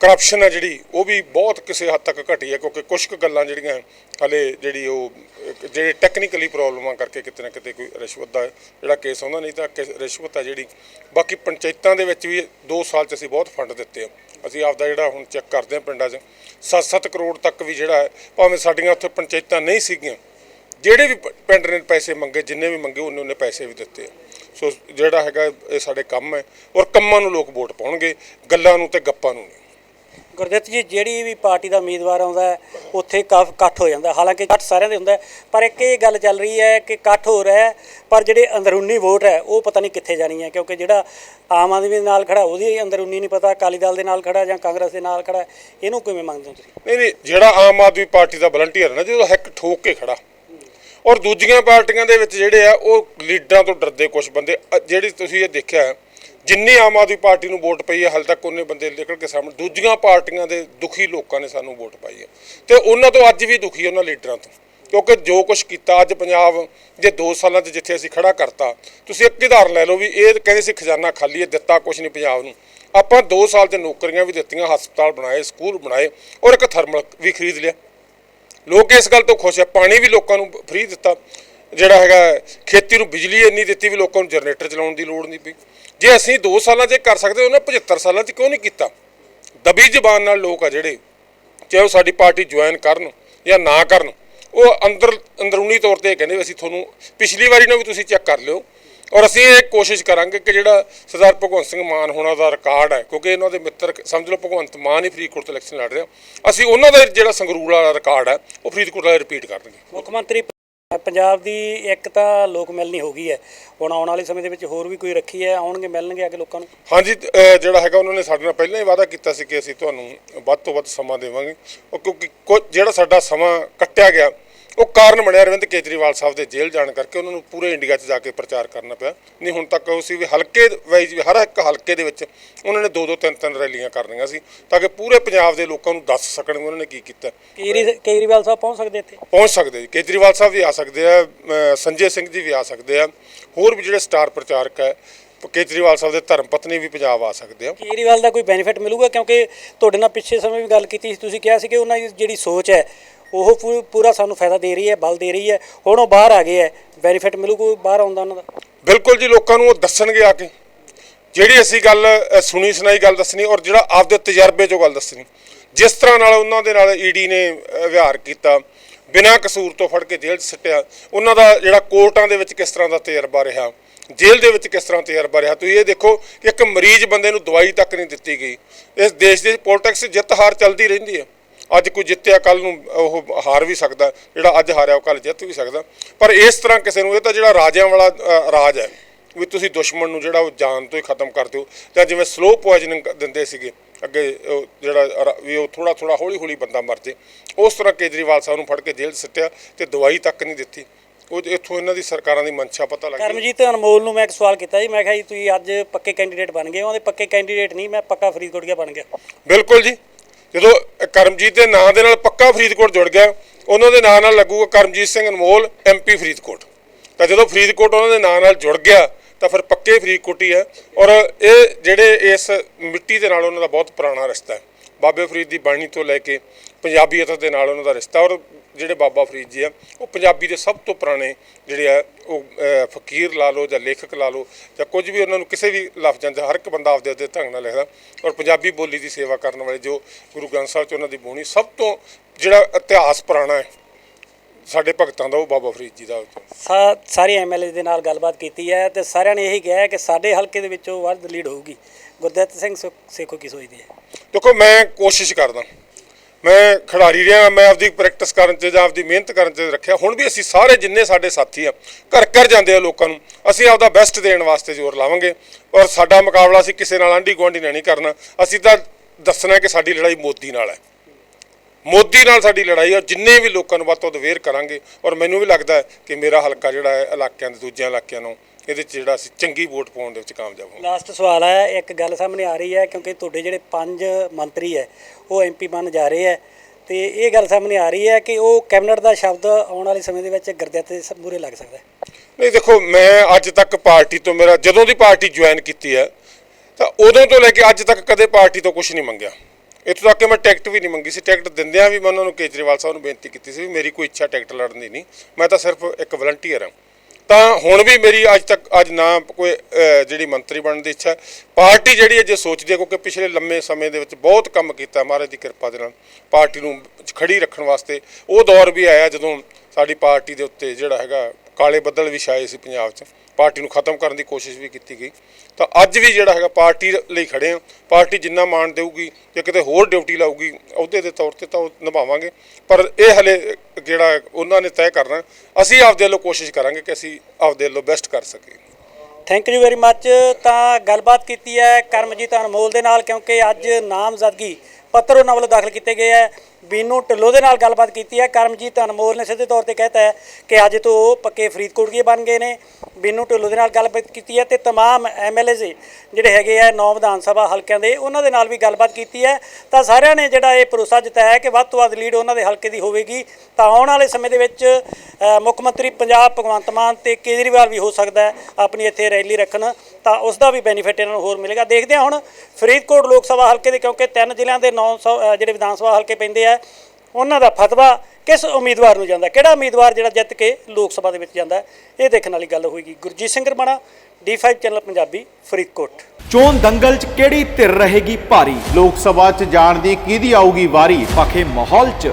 ਕਰਪਸ਼ਨ ਹੈ ਜਿਹੜੀ, ਉਹ ਵੀ ਬਹੁਤ ਕਿਸੇ ਹੱਦ ਤੱਕ ਘਟੀ ਹੈ, ਕਿਉਂਕਿ ਕੁਝ ਕੁ ਗੱਲਾਂ ਜਿਹੜੀਆਂ ਹਲੇ ਜਿਹੜੀ ਉਹ, ਜਿਹੜੇ ਟੈਕਨੀਕਲੀ ਪ੍ਰੋਬਲਮਾਂ ਕਰਕੇ ਕਿਤੇ ਨਾ ਕਿਤੇ ਕੋਈ ਰਿਸ਼ਵਤ ਦਾ ਜਿਹੜਾ ਕੇਸ ਆਉਂਦਾ, ਨਹੀਂ ਤਾਂ ਕਿ- ਰਿਸ਼ਵਤ ਹੈ ਜਿਹੜੀ, ਬਾਕੀ ਪੰਚਾਇਤਾਂ ਦੇ ਵਿੱਚ ਵੀ 2 ਸਾਲ 'ਚ ਅਸੀਂ ਬਹੁਤ ਫੰਡ ਦਿੱਤੇ ਆ। ਅਸੀਂ ਆਪਦਾ ਜਿਹੜਾ ਹੁਣ ਚੈੱਕ ਕਰਦੇ ਹਾਂ ਪਿੰਡਾਂ 'ਚ 7-7 ਕਰੋੜ ਤੱਕ ਵੀ ਜਿਹੜਾ ਹੈ, ਭਾਵੇਂ ਸਾਡੀਆਂ ਉੱਥੇ ਪੰਚਾਇਤਾਂ ਨਹੀਂ ਸੀਗੀਆਂ ਜਿਹੜੇ ਵੀ ਪਿੰਡ ਨੇ ਪੈਸੇ ਮੰਗੇ ਜਿੰਨੇ ਵੀ ਮੰਗੇ ਉਹਨੇ ਉਹਨੇ ਪੈਸੇ ਵੀ ਦਿੱਤੇ। ਸੋ ਜਿਹੜਾ ਹੈਗਾ ਇਹ ਸਾਡੇ ਕੰਮ ਹੈ। ਔਰ ਕੰਮਾਂ ਨੂੰ ਲੋਕ ਵੋਟ ਪਾਉਣਗੇ ਗੱਲਾਂ ਨੂੰ ਤੇ ਗੱਪਾਂ ਨੂੰ ਨਹੀਂ। ਗੁਰਦਿੱਤ ਜੀ ਜਿਹੜੀ ਵੀ ਪਾਰਟੀ ਦਾ ਉਮੀਦਵਾਰ ਆਉਂਦਾ ਹੈ ਉੱਥੇ ਕਾਫ ਇਕੱਠ ਹੋ ਜਾਂਦਾ। ਹਾਲਾਂਕਿ ਇਕੱਠ ਸਾਰਿਆਂ ਦੇ ਹੁੰਦਾ ਪਰ ਇੱਕ ਇਹ ਗੱਲ ਚੱਲ ਰਹੀ ਹੈ ਕਿ ਇਕੱਠ ਹੋ ਰਿਹਾ ਪਰ ਜਿਹੜੇ ਅੰਦਰੂਨੀ ਵੋਟ ਹੈ ਉਹ ਪਤਾ ਨਹੀਂ ਕਿੱਥੇ ਜਾਣੀ ਹੈ ਕਿਉਂਕਿ ਜਿਹੜਾ ਆਮ ਆਦਮੀ ਦੇ ਨਾਲ ਖੜਾ ਉਹਦੀ ਅੰਦਰੂਨੀ ਨਹੀਂ ਪਤਾ ਅਕਾਲੀ ਦਲ ਦੇ ਨਾਲ ਖੜਾ ਜਾਂ ਕਾਂਗਰਸ ਦੇ ਨਾਲ ਖੜਾ ਇਹਨੂੰ ਕਿਵੇਂ ਮੰਨਦੇ ਹੋ ਤੁਸੀਂ? ਨਹੀਂ ਨਹੀਂ ਜਿਹੜਾ ਆਮ ਆਦਮੀ ਪਾਰਟੀ ਦਾ ਵਲੰਟੀਅਰ ਹੈ ਨਾ ਜਦੋਂ ਹੱਕ ਠੋਕ ਕੇ ਖੜਾ ਔਰ ਦੂਜੀਆਂ ਪਾਰਟੀਆਂ ਦੇ ਵਿੱਚ ਜਿਹੜੇ ਆ ਉਹ ਲੀਡਰਾਂ ਤੋਂ ਡਰਦੇ ਕੁਝ ਬੰਦੇ। ਅ, ਜਿਹੜੀ ਤੁਸੀਂ ਇਹ ਦੇਖਿਆ ਜਿੰਨੀ ਆਮ ਆਦਮੀ ਪਾਰਟੀ ਨੂੰ ਵੋਟ ਪਈ ਹੈ ਹਾਲੇ ਤੱਕ ਉਹਨੇ ਬੰਦੇ ਨਿਕਲ ਕੇ ਸਾਹਮਣੇ ਦੂਜੀਆਂ ਪਾਰਟੀਆਂ ਦੇ ਦੁਖੀ ਲੋਕਾਂ ਨੇ ਸਾਨੂੰ ਵੋਟ ਪਾਈ ਹੈ। ਤੇ ਉਹਨਾਂ ਤੋਂ ਅੱਜ ਵੀ ਦੁਖੀ ਉਹਨਾਂ ਲੀਡਰਾਂ ਤੋਂ। ਕਿਉਂਕਿ ਜੋ ਕੁਝ ਕੀਤਾ ਅੱਜ ਪੰਜਾਬ ਜੇ 2 ਸਾਲਾਂ 'ਚ ਜਿੱਥੇ ਅਸੀਂ ਖੜਾ ਕਰਤਾ ਤੁਸੀਂ ਇੱਕ ਉਦਾਹਰਨ ਲੈ ਲਓ ਵੀ ਇਹ ਕਹਿੰਦੇ ਸੀ ਖਜ਼ਾਨਾ ਖਾਲੀ ਹੈ ਦਿੱਤਾ ਕੁਝ ਨਹੀਂ ਪੰਜਾਬ ਨੂੰ। ਆਪਾਂ 2 ਸਾਲ 'ਚ ਨੌਕਰੀਆਂ ਵੀ ਦਿੱਤੀਆਂ ਹਸਪਤਾਲ ਬਣਾਏ ਸਕੂਲ ਬਣਾਏ ਔਰ ਇੱਕ ਥਰਮਲ ਵੀ ਖਰੀਦ ਲਿਆ। ਲੋਕ ਇਸ ਗੱਲ ਤੋਂ ਖੁਸ਼ ਆ, ਪਾਣੀ ਵੀ ਲੋਕਾਂ ਨੂੰ ਫ੍ਰੀ ਦਿੱਤਾ। ਜਿਹੜਾ ਹੈਗਾ ਖੇਤੀ ਨੂੰ ਬਿਜਲੀ ਇੰਨੀ ਦਿੱਤੀ ਵੀ ਲੋਕਾਂ ਨੂੰ ਜਨਰੇਟਰ ਚਲਾਉਣ ਦੀ ਲੋੜ ਨਹੀਂ ਪਈ। ਜੇ ਅਸੀਂ 2 ਸਾਲਾਂ 'ਚ ਇਹ ਕਰ ਸਕਦੇ, ਉਹਨਾਂ 75 ਸਾਲਾਂ 'ਚ ਕਿਉਂ ਨਹੀਂ ਕੀਤਾ? ਦਬੀ ਜ਼ਬਾਨ ਨਾਲ ਲੋਕ ਆ ਜਿਹੜੇ, ਚਾਹੇ ਉਹ ਸਾਡੀ ਪਾਰਟੀ ਜੁਆਇਨ ਕਰਨ ਜਾਂ ਨਾ ਕਰਨ, ਉਹ ਅੰਦਰ, ਅੰਦਰੂਨੀ ਤੌਰ ਤੇ ਕਹਿੰਦੇ ਵੀ ਅਸੀਂ ਤੁਹਾਨੂੰ, ਪਿਛਲੀ ਵਾਰੀ ਨਾਲ ਵੀ ਤੁਸੀਂ ਚੈੱਕ ਕਰ ਲਿਓ। ਔਰ ਅਸੀਂ ਇਹ ਕੋਸ਼ਿਸ਼ ਕਰਾਂਗੇ ਕਿ ਜਿਹੜਾ ਸਰਦਾਰ ਭਗਵੰਤ ਸਿੰਘ ਮਾਨ ਹੋਣਾ ਦਾ ਰਿਕਾਰਡ ਹੈ ਕਿਉਂਕਿ ਇਹਨਾਂ ਦੇ ਮਿੱਤਰ ਸਮਝ ਲਓ ਭਗਵੰਤ ਮਾਨ ਹੀ ਫਰੀਦਕੋਟ ਤੋਂ ਇਲੈਕਸ਼ਨ ਲੜ ਰਿਹਾ। ਅਸੀਂ ਉਹਨਾਂ ਦਾ ਜਿਹੜਾ ਸੰਗਰੂਰ ਵਾਲਾ ਰਿਕਾਰਡ ਹੈ ਉਹ ਫਰੀਦਕੋਟ ਵਾਲਾ ਰਿਪੀਟ ਕਰ ਦਾਂਗੇ ਮੁੱਖ ਮੰਤਰੀ ਪੰਜਾਬ ਦੀ ਇੱਕ ਤਾਂ ਲੋਕ ਮਿਲਣੀ ਹੋ ਗਈ ਹੈ। ਹੁਣ ਆਉਣ ਵਾਲੇ ਸਮੇਂ ਦੇ ਵਿੱਚ ਹੋਰ ਵੀ ਕੋਈ ਰੱਖੀ ਹੈ ਆਉਣਗੇ ਮਿਲਣਗੇ ਅੱਗੇ ਲੋਕਾਂ ਨੂੰ? ਹਾਂਜੀ ਜਿਹੜਾ ਹੈਗਾ ਉਹਨਾਂ ਨੇ ਸਾਡੇ ਨਾਲ ਪਹਿਲਾਂ ਹੀ ਵਾਅਦਾ ਕੀਤਾ ਸੀ ਕਿ ਅਸੀਂ ਤੁਹਾਨੂੰ ਵੱਧ ਤੋਂ ਵੱਧ ਸਮਾਂ ਦੇਵਾਂਗੇ। ਉਹ ਕਿਉਂਕਿ ਜਿਹੜਾ ਸਾਡਾ ਸਮਾਂ ਕੱਟਿਆ ਗਿਆ ਉਹ ਕਾਰਨ ਬਣਿਆ ਅਰਵਿੰਦ ਕੇਜਰੀਵਾਲ ਸਾਹਿਬ ਦੇ ਜੇਲ੍ਹ ਜਾਣ ਕਰਕੇ ਉਹਨਾਂ ਨੂੰ ਪੂਰੇ ਇੰਡੀਆ 'ਚ ਜਾ ਕੇ ਪ੍ਰਚਾਰ ਕਰਨਾ ਪਿਆ। ਨਹੀਂ ਹੁਣ ਤੱਕ ਉਹ ਸੀ ਵੀ ਹਲਕੇ ਵਾਈਜ਼ ਹਰ ਇੱਕ ਹਲਕੇ ਦੇ ਵਿੱਚ ਉਹਨਾਂ ਨੇ ਦੋ ਦੋ ਤਿੰਨ ਤਿੰਨ ਰੈਲੀਆਂ ਕਰਨੀਆਂ ਸੀ ਤਾਂ ਕਿ ਪੂਰੇ ਪੰਜਾਬ ਦੇ ਲੋਕਾਂ ਨੂੰ ਦੱਸ ਸਕਣ ਉਹਨਾਂ ਨੇ ਕੀ ਕੀਤਾ। ਕੇਜਰੀ ਕੇਜਰੀਵਾਲ ਸਾਹਿਬ ਪਹੁੰਚ ਸਕਦੇ ਇੱਥੇ? ਪਹੁੰਚ ਸਕਦੇ ਜੀ। ਕੇਜਰੀਵਾਲ ਸਾਹਿਬ ਵੀ ਆ ਸਕਦੇ ਆ ਸੰਜੇ ਸਿੰਘ ਜੀ ਵੀ ਆ ਸਕਦੇ ਆ ਹੋਰ ਵੀ ਜਿਹੜੇ ਸਟਾਰ ਪ੍ਰਚਾਰਕ ਹੈ ਕੇਜਰੀਵਾਲ ਸਾਹਿਬ ਦੇ ਧਰਮ ਪਤਨੀ ਵੀ ਪੰਜਾਬ ਆ ਸਕਦੇ ਆ। ਕੇਜਰੀਵਾਲ ਦਾ ਕੋਈ ਬੈਨੀਫਿਟ ਮਿਲੂਗਾ? ਕਿਉਂਕਿ ਤੁਹਾਡੇ ਨਾਲ ਪਿੱਛੇ ਸਮੇਂ ਵੀ ਗੱਲ ਕੀਤੀ ਸੀ ਤੁਸੀਂ ਕਿਹਾ ਸੀ ਕਿ ਉਹਨਾਂ ਦੀ ਜਿਹੜੀ ਸੋਚ ਹੈ ਉਹ ਪੂ- ਪੂਰਾ ਸਾਨੂੰ ਫਾਇਦਾ ਦੇ ਰਹੀ ਹੈ ਬਲ ਦੇ ਰਹੀ ਹੈ। ਹੁਣ ਉਹ ਬਾਹਰ ਆ ਗਏ ਹੈ। ਬੈਨੀਫਿਟ ਮਿਲੂ ਕੋਈ ਬਾਹਰ ਆਉਂਦਾ ਉਹਨਾਂ ਦਾ? ਬਿਲਕੁਲ ਜੀ ਲੋਕਾਂ ਨੂੰ ਉਹ ਦੱਸਣਗੇ ਆ ਕੇ। ਜਿਹੜੀ ਅਸੀਂ ਗੱਲ ਅ, ਸੁਣੀ ਸੁਣਾਈ ਗੱਲ ਦੱਸਣੀ ਔਰ ਜਿਹੜਾ ਆਪਦੇ ਤਜਰਬੇ ਚੋਂ ਗੱਲ ਦੱਸਣੀ। ਜਿਸ ਤਰ੍ਹਾਂ ਨਾਲ ਉਹਨਾਂ ਦੇ ਨਾਲ ਈਡੀ ਨੇ ਅ, ਵਿਹਾਰ ਕੀਤਾ ਬਿਨਾਂ ਕਸੂਰ ਤੋਂ ਫੜ ਕੇ ਜੇਲ੍ਹ 'ਚ ਸੱਟਿਆ ਉਹਨਾਂ ਦਾ ਜਿਹੜਾ ਕੋਰਟਾਂ ਦੇ ਵਿੱਚ ਕਿਸ ਤਰ੍ਹਾਂ ਦਾ ਤਜਰਬਾ ਰਿਹਾ ਜੇਲ੍ਹ ਦੇ ਵਿੱਚ ਕਿਸ ਤਰ੍ਹਾਂ ਤਜਰਬਾ ਰਿਹਾ ਤੁਸੀਂ ਇਹ ਦੇਖੋ ਕਿ ਇੱਕ ਮਰੀਜ਼ ਬੰਦੇ ਨੂੰ ਦਵਾਈ ਤੱਕ ਨਹੀਂ ਦਿੱਤੀ ਗਈ। ਇਸ ਦੇਸ਼ ਦੀ ਪੋਲਿਟਿਕਸ ਜਿੱਤ ਹਾਰ ਚੱਲਦੀ ਰਹਿੰਦੀ ਹੈ। ਅੱਜ ਕੋਈ ਜਿੱਤਿਆ ਕੱਲ ਨੂੰ ਉਹ ਹਾਰ ਵੀ ਸਕਦਾ ਜਿਹੜਾ ਅੱਜ ਹਾਰਿਆ ਉਹ ਕੱਲ ਜਿੱਤ ਵੀ ਸਕਦਾ। ਪਰ ਇਸ ਤਰ੍ਹਾਂ ਕਿਸੇ ਨੂੰ ਇਹ ਤਾਂ ਜਿਹੜਾ ਰਾਜਿਆਂ ਵਾਲਾ ਰਾਜ ਹੈ ਵੀ ਤੁਸੀਂ ਦੁਸ਼ਮਣ ਨੂੰ ਜਿਹੜਾ ਉਹ ਜਾਨ ਤੋਂ ਹੀ ਖਤਮ ਕਰ ਦਿਓ ਜਾਂ ਜਿਵੇਂ ਸਲੋ ਪੋਇਜ਼ਨਿੰਗ ਦਿੰਦੇ ਸੀਗੇ ਅੱਗੇ ਜਿਹੜਾ ਵੀ ਉਹ ਥੋੜਾ ਥੋੜਾ ਹੌਲੀ ਹੌਲੀ ਬੰਦਾ ਮਰ ਜੇ। ਉਸ ਤਰ੍ਹਾਂ ਕੇਜਰੀਵਾਲ ਸਾਹਿਬ ਨੂੰ ਫੜ ਕੇ ਜੇਲ੍ਹ ਸਿੱਟਿਆ ਤੇ ਦਵਾਈ ਤੱਕ ਨਹੀਂ ਦਿੱਤੀ। ਉਹ ਇੱਥੋਂ ਇਹਨਾਂ ਦੀ ਸਰਕਾਰਾਂ ਦੀ ਮਨਸ਼ਾ ਪਤਾ ਲੱਗ ਗਈ। ਕਰਮਜੀਤ ਅਨਮੋਲ ਨੂੰ ਮੈਂ ਇੱਕ ਸਵਾਲ ਕੀਤਾ ਜੀ ਮੈਂ ਕਿਹਾ ਜੀ ਤੁਸੀਂ ਅੱਜ ਪੱਕੇ ਕੈਂਡੀਡੇਟ ਬਣ ਗਏ ਹੋ ਉਹਦੇ ਪੱਕੇ ਕੈਂਡੀਡੇਟ ਨਹੀਂ ਮੈਂ ਪੱਕਾ ਫਰੀਦਕੋਟ ਗਿਆ ਬਣ ਗਿਆ। ਬਿਲਕੁਲ ਜੀ। ਜਦੋਂ ਕਰਮਜੀਤ ਦੇ ਨਾਂ ਦੇ ਨਾਲ ਪੱਕਾ ਫਰੀਦਕੋਟ ਜੁੜ ਗਿਆ, ਉਹਨਾਂ ਦੇ ਨਾਂ ਨਾਲ ਲੱਗੂਗਾ ਕਰਮਜੀਤ ਸਿੰਘ ਅਨਮੋਲ ਐਮਪੀ ਫਰੀਦਕੋਟ। ਤਾਂ ਜਦੋਂ ਫਰੀਦਕੋਟ ਉਹਨਾਂ ਦੇ ਨਾਂ ਨਾਲ ਜੁੜ ਗਿਆ, ਤਾਂ ਫਿਰ ਪੱਕੇ ਫਰੀਦਕੋਟ ਹੀ ਹੈ ਔਰ ਇਹ ਜਿਹੜੇ ਇਸ ਮਿੱਟੀ ਦੇ ਨਾਲ ਉਹਨਾਂ ਦਾ ਬਹੁਤ ਪੁਰਾਣਾ ਰਿਸ਼ਤਾ ਹੈ। ਬਾਬੇ ਫਰੀਦ ਦੀ ਬਾਣੀ ਤੋਂ ਲੈ ਕੇ ਪੰਜਾਬੀਅਤ ਦੇ ਨਾਲ ਉਹਨਾਂ ਦਾ ਰਿਸ਼ਤਾ ਔਰ ਜਿਹੜੇ ਬਾਬਾ ਫਰੀਦ ਜੀ ਆ ਉਹ ਪੰਜਾਬੀ ਦੇ ਸਭ ਤੋਂ ਪੁਰਾਣੇ ਜਿਹੜੇ ਆ ਉਹ ਫਕੀਰ ਲਾ ਲਓ ਜਾਂ ਲੇਖਕ ਲਾ ਲਓ ਜਾਂ ਕੁਝ ਵੀ ਉਹਨਾਂ ਨੂੰ ਕਿਸੇ ਵੀ ਲਫ਼ਜ਼ਾਂ 'ਚ ਹਰ ਇੱਕ ਬੰਦਾ ਆਪਦੇ ਆਪਦੇ ਢੰਗ ਨਾਲ ਲਿਖਦਾ ਔਰ ਪੰਜਾਬੀ ਬੋਲੀ ਦੀ ਸੇਵਾ ਕਰਨ ਵਾਲੇ ਜੋ ਗੁਰੂ ਗ੍ਰੰਥ ਸਾਹਿਬ 'ਚ ਉਹਨਾਂ ਦੀ ਬਾਣੀ ਸਭ ਤੋਂ ਜਿਹੜਾ ਇਤਿਹਾਸ ਪੁਰਾਣਾ ਹੈ ਸਾਡੇ ਭਗਤਾਂ ਦਾ ਉਹ ਬਾਬਾ ਫਰੀਦ ਜੀ ਦਾ ਸਾ- ਸਾਰੇ ਐਮਐਲਏ ਦੇ ਨਾਲ ਗੱਲਬਾਤ ਕੀਤੀ ਹੈ ਤੇ ਸਾਰਿਆਂ ਨੇ ਇਹੀ ਕਿਹਾ ਹੈ ਕਿ ਸਾਡੇ ਹਲਕੇ ਦੇ ਵਿੱਚੋਂ ਵੱਧ ਲੀਡ ਹੋਊਗੀ। ਗੁਰਦਿੱਤ ਸਿੰਘ ਸੇਖੋ ਕੀ ਸੋਚਦੇ ਹੈ? ਦੇਖੋ ਮੈਂ ਕੋਸ਼ਿਸ਼ ਕਰਦਾ ਮੈਂ ਖਿਡਾਰੀ ਰਿਹਾ, ਮੈਂ ਆਪਦੀ ਪ੍ਰੈਕਟਿਸ ਕਰਨ 'ਚ ਜਾਂ ਆਪਦੀ ਮਿਹਨਤ ਕਰਨ 'ਚ ਰੱਖਿਆ। ਹੁਣ ਵੀ ਅਸੀਂ ਸਾਰੇ ਜਿੰਨੇ ਸਾਡੇ ਸਾਥੀ ਆ, ਘਰ ਘਰ ਜਾਂਦੇ ਆ ਲੋਕਾਂ ਨੂੰ, ਅਸੀਂ ਆਪਦਾ ਬੈਸਟ ਦੇਣ ਵਾਸਤੇ ਜ਼ੋਰ ਲਾਵਾਂਗੇ। ਔਰ ਸਾਡਾ ਮੁਕਾਬਲਾ ਅਸੀਂ ਕਿਸੇ ਨਾਲ ਆਂਢੀ ਗੁਆਂਢੀ ਨਾਲ ਨਹੀਂ ਕਰਨਾ। ਅਸੀਂ ਤਾਂ ਦੱਸਣਾ ਕਿ ਸਾਡੀ ਲੜਾਈ ਮੋਦੀ ਨਾਲ ਹੈ। ਮੋਦੀ ਨਾਲ ਸਾਡੀ ਲੜਾਈ ਹੈ ਔਰ ਜਿੰਨੇ ਵੀ ਲੋਕਾਂ ਨੂੰ ਵੱਧ ਤੋਂ ਵੱਧ ਅਵੇਅਰ ਕਰਾਂਗੇ। ਔਰ ਮੈਨੂੰ ਵੀ ਲੱਗਦਾ ਕਿ ਮੇਰਾ ਹਲਕਾ ਜਿਹੜਾ ਹੈ, ਇਲਾਕਿਆਂ ਦੇ ਦੂਜਿਆਂ ਇਲਾਕਿਆਂ ਨੂੰ ਇਹਦੇ 'ਚ ਜਿਹੜਾ ਅਸੀਂ ਚੰਗੀ ਵੋਟ ਪਾਉਣ ਦੇ ਵਿੱਚ ਕਾਮਯਾਬ ਹੋਵਾਂਗੇ। ਲਾਸਟ ਸਵਾਲ ਹੈ ਇੱਕ ਗੱਲ ਸਾਹਮਣੇ ਆ ਰਹੀ ਹੈ ਕਿਉਂਕਿ ਤੁਹਾਡੇ ਜਿਹੜੇ ਪੰਜ ਮੰਤਰੀ ਹੈ ਉਹ ਐਮਪੀ ਬਣ ਜਾ ਰਹੇ ਹੈ। ਤੇ ਇਹ ਗੱਲ ਸਾਹਮਣੇ ਆ ਰਹੀ ਹੈ ਕਿ ਉਹ ਕੈਬਨਿਟ ਦਾ ਸ਼ਬਦ ਆਉਣ ਵਾਲੇ ਸਮੇਂ ਦੇ ਵਿੱਚ ਗੁਰਦਿੱਤ ਦੇ ਮੂਹਰੇ ਲੱਗ ਸਕਦਾ ਹੈ। ਨਹੀਂ ਦੇਖੋ ਮੈਂ ਅੱਜ ਤੱਕ ਪਾਰਟੀ ਤੋਂ ਮੇਰਾ ਜਦੋਂ ਦੀ ਪਾਰਟੀ ਜੁਆਇਨ ਕੀਤੀ ਹੈ ਤਾਂ ਉਦੋਂ ਤੋਂ ਲੈ ਕੇ ਅੱਜ ਤੱਕ ਕਦੇ ਪਾਰਟੀ ਤੋਂ ਕੁਝ ਨਹੀਂ ਮੰਗਿਆ। ਇੱਥੋਂ ਤੱਕ ਕਿ ਮੈਂ ਟਿਕਟ ਵੀ ਨਹੀਂ ਮੰਗੀ ਸੀ ਟਿਕਟ ਦਿੰਦਿਆਂ ਵੀ ਮੈਂ ਉਹਨਾਂ ਨੂੰ ਕੇਜਰੀਵਾਲ ਸਾਹਿਬ ਨੂੰ ਬੇਨਤੀ ਕੀਤੀ ਸੀ ਵੀ ਮੇਰੀ ਕੋਈ ਇੱਛਾ ਟਿਕਟ ਲੜਨ ਦੀ ਨਹੀਂ। ਮੈਂ ਤਾਂ ਸਿਰਫ ਇੱਕ ਵਲੰਟੀਅਰ ਹਾਂ। ਤਾਂ ਹੁਣ ਵੀ ਮੇਰੀ ਅੱਜ ਤੱਕ, ਅੱਜ ਨਾ ਕੋਈ ਜਿਹੜੀ ਮੰਤਰੀ ਬਣਨ ਦੀ ਇੱਛਾ ਪਾਰਟੀ ਜਿਹੜੀ ਹੈ ਜੇ ਸੋਚਦੀ ਹੈ, ਕਿਉਂਕਿ ਪਿਛਲੇ ਲੰਮੇ ਸਮੇਂ ਦੇ ਵਿੱਚ ਬਹੁਤ ਕੰਮ ਕੀਤਾ ਮਹਾਰਾਜ ਦੀ ਕਿਰਪਾ ਦੇ ਨਾਲ, ਪਾਰਟੀ ਨੂੰ ਖੜੀ ਰੱਖਣ ਵਾਸਤੇ, ਉਹ ਦੌਰ ਵੀ ਆਇਆ ਜਦੋਂ ਸਾਡੀ ਪਾਰਟੀ ਦੇ ਉੱਤੇ ਜਿਹੜਾ ਹੈਗਾ ਕਾਲੇ ਬੱਦਲ ਵੀ ਛਾਏ ਸੀ ਪੰਜਾਬ 'ਚ। ਪਾਰਟੀ ਨੂੰ ਖਤਮ ਕਰਨ ਦੀ ਕੋਸ਼ਿਸ਼ ਵੀ ਕੀਤੀ ਗਈ। ਤਾਂ ਅੱਜ ਵੀ ਜਿਹੜਾ ਹੈਗਾ ਪਾਰਟੀ ਲਈ ਖੜੇ ਹਾਂ। ਪਾਰਟੀ ਜਿੰਨਾ ਮਾਣ ਦੇਊਗੀ ਜੇ ਕਿਤੇ ਹੋਰ ਡਿਊਟੀ ਲਾਊਗੀ, ਅਹੁਦੇ ਦੇ ਤੌਰ ਤੇ ਤਾਂ ਉਹ ਨਿਭਾਵਾਂਗੇ। ਪਰ ਇਹ ਹਲੇ ਜਿਹੜਾ ਉਹਨਾਂ ਨੇ ਤੈਅ ਕਰਨਾ, ਅਸੀਂ ਆਪਦੇ ਵੱਲੋਂ ਕੋਸ਼ਿਸ਼ ਕਰਾਂਗੇ ਕਿ ਅਸੀਂ ਆਪਦੇ ਵੱਲੋਂ ਬੈਸਟ ਕਰ ਸਕੀਏ। ਥੈਂਕ ਯੂ ਵੈਰੀ ਮੱਚ ਤਾਂ ਗੱਲਬਾਤ ਕੀਤੀ ਹੈ ਕਰਮਜੀਤ ਅਨਮੋਲ ਦੇ ਨਾਲ, ਕਿਉਂਕਿ ਅੱਜ ਨਾਮਜ਼ਦਗੀ ਪੱਤਰ ਉਹਨਾਂ ਵੱਲੋਂ ਦਾਖਲ ਕੀਤੇ ਗਏ ਹੈ ਬੀਨੂ ਢਿੱਲੋਂ ਦੇ ਨਾਲ ਗੱਲਬਾਤ ਕੀਤੀ ਹੈ ਕਰਮਜੀਤ ਅਨਮੋਲ ਨੇ ਸਿੱਧੇ ਤੌਰ ਤੇ ਕਹਿਤਾ ਹੈ ਕਿ ਅੱਜ ਤੋਂ ਉਹ ਪੱਕੇ ਫਰੀਦਕੋਟੀਏ ਬਣ ਗਏ ਨੇ ਬੀਨੂ ਢਿੱਲੋਂ ਦੇ ਨਾਲ ਗੱਲਬਾਤ ਕੀਤੀ ਹੈ ਤੇ तमाम ਐਮਐਲਏ ਜਿਹੜੇ ਹੈਗੇ ਆ ਨੌ ਵਿਧਾਨ ਸਭਾ ਹਲਕਿਆਂ ਦੇ ਉਹਨਾਂ ਦੇ ਨਾਲ ਵੀ ਗੱਲਬਾਤ ਕੀਤੀ ਹੈ ਤਾਂ ਸਾਰਿਆਂ ਨੇ ਜਿਹੜਾ ਇਹ ਭਰੋਸਾ ਜਤਾਇਆ ਹੈ ਕਿ ਵੱਧ ਤੋਂ ਵੱਧ ਲੀਡ ਉਹਨਾਂ ਦੇ ਹਲਕੇ ਦੀ ਹੋਵੇਗੀ ਤਾਂ ਆਉਣ ਵਾਲੇ ਸਮੇਂ ਦੇ ਵਿੱਚ ਅ, ਮੁੱਖ ਮੰਤਰੀ ਪੰਜਾਬ ਭਗਵੰਤ ਮਾਨ ਤੇ ਕੇਜਰੀਵਾਲ ਵੀ ਹੋ ਸਕਦਾ ਹੈ ਆਪਣੀ ਇੱਥੇ ਰੈਲੀ ਰੱਖਣ ਤਾਂ ਉਸ ਦਾ ਵੀ ਬੈਨੀਫਿਟ ਇਹਨਾਂ ਨੂੰ ਹੋਰ ਮਿਲੇਗਾ। ਦੇਖਦੇ ਹਾਂ ਹੁਣ ਫਰੀਦਕੋਟ ਲੋਕ ਸਭਾ ਹਲਕੇ ਦੇ, ਕਿਉਂਕਿ ਤਿੰਨ ਜ਼ਿਲ੍ਹਿਆਂ ਦੇ 900 ਜਿਹੜੇ ਵਿਧਾਨ ਸਭਾ ਹਲਕੇ ਪੈਂਦੇ ਆ, ਉਹਨਾਂ ਦਾ ਫਤਵਾ ਕਿਸ ਉਮੀਦਵਾਰ ਨੂੰ ਜਾਂਦਾ? ਕਿਹੜਾ ਉਮੀਦਵਾਰ ਜਿਹੜਾ ਜਿੱਤ ਕੇ ਲੋਕ ਸਭਾ ਦੇ ਵਿੱਚ ਜਾਂਦਾ? ਇਹ ਦੇਖਣ ਵਾਲੀ ਗੱਲ ਹੋਏਗੀ। Gurjit Singh Ramana D5 channel Punjabi, Faridkot. ਚੋਣ ਦੰਗਲ 'ਚ ਕਿਹੜੀ ਧਿਰ ਰਹੇਗੀ ਭਾਰੀ? ਲੋਕ ਸਭਾ 'ਚ ਜਾਣ ਦੀ ਕਿਹਦੀ ਆਊਗੀ ਵਾਰੀ? ਪਖੇ ਮਾਹੌਲ 'ਚ।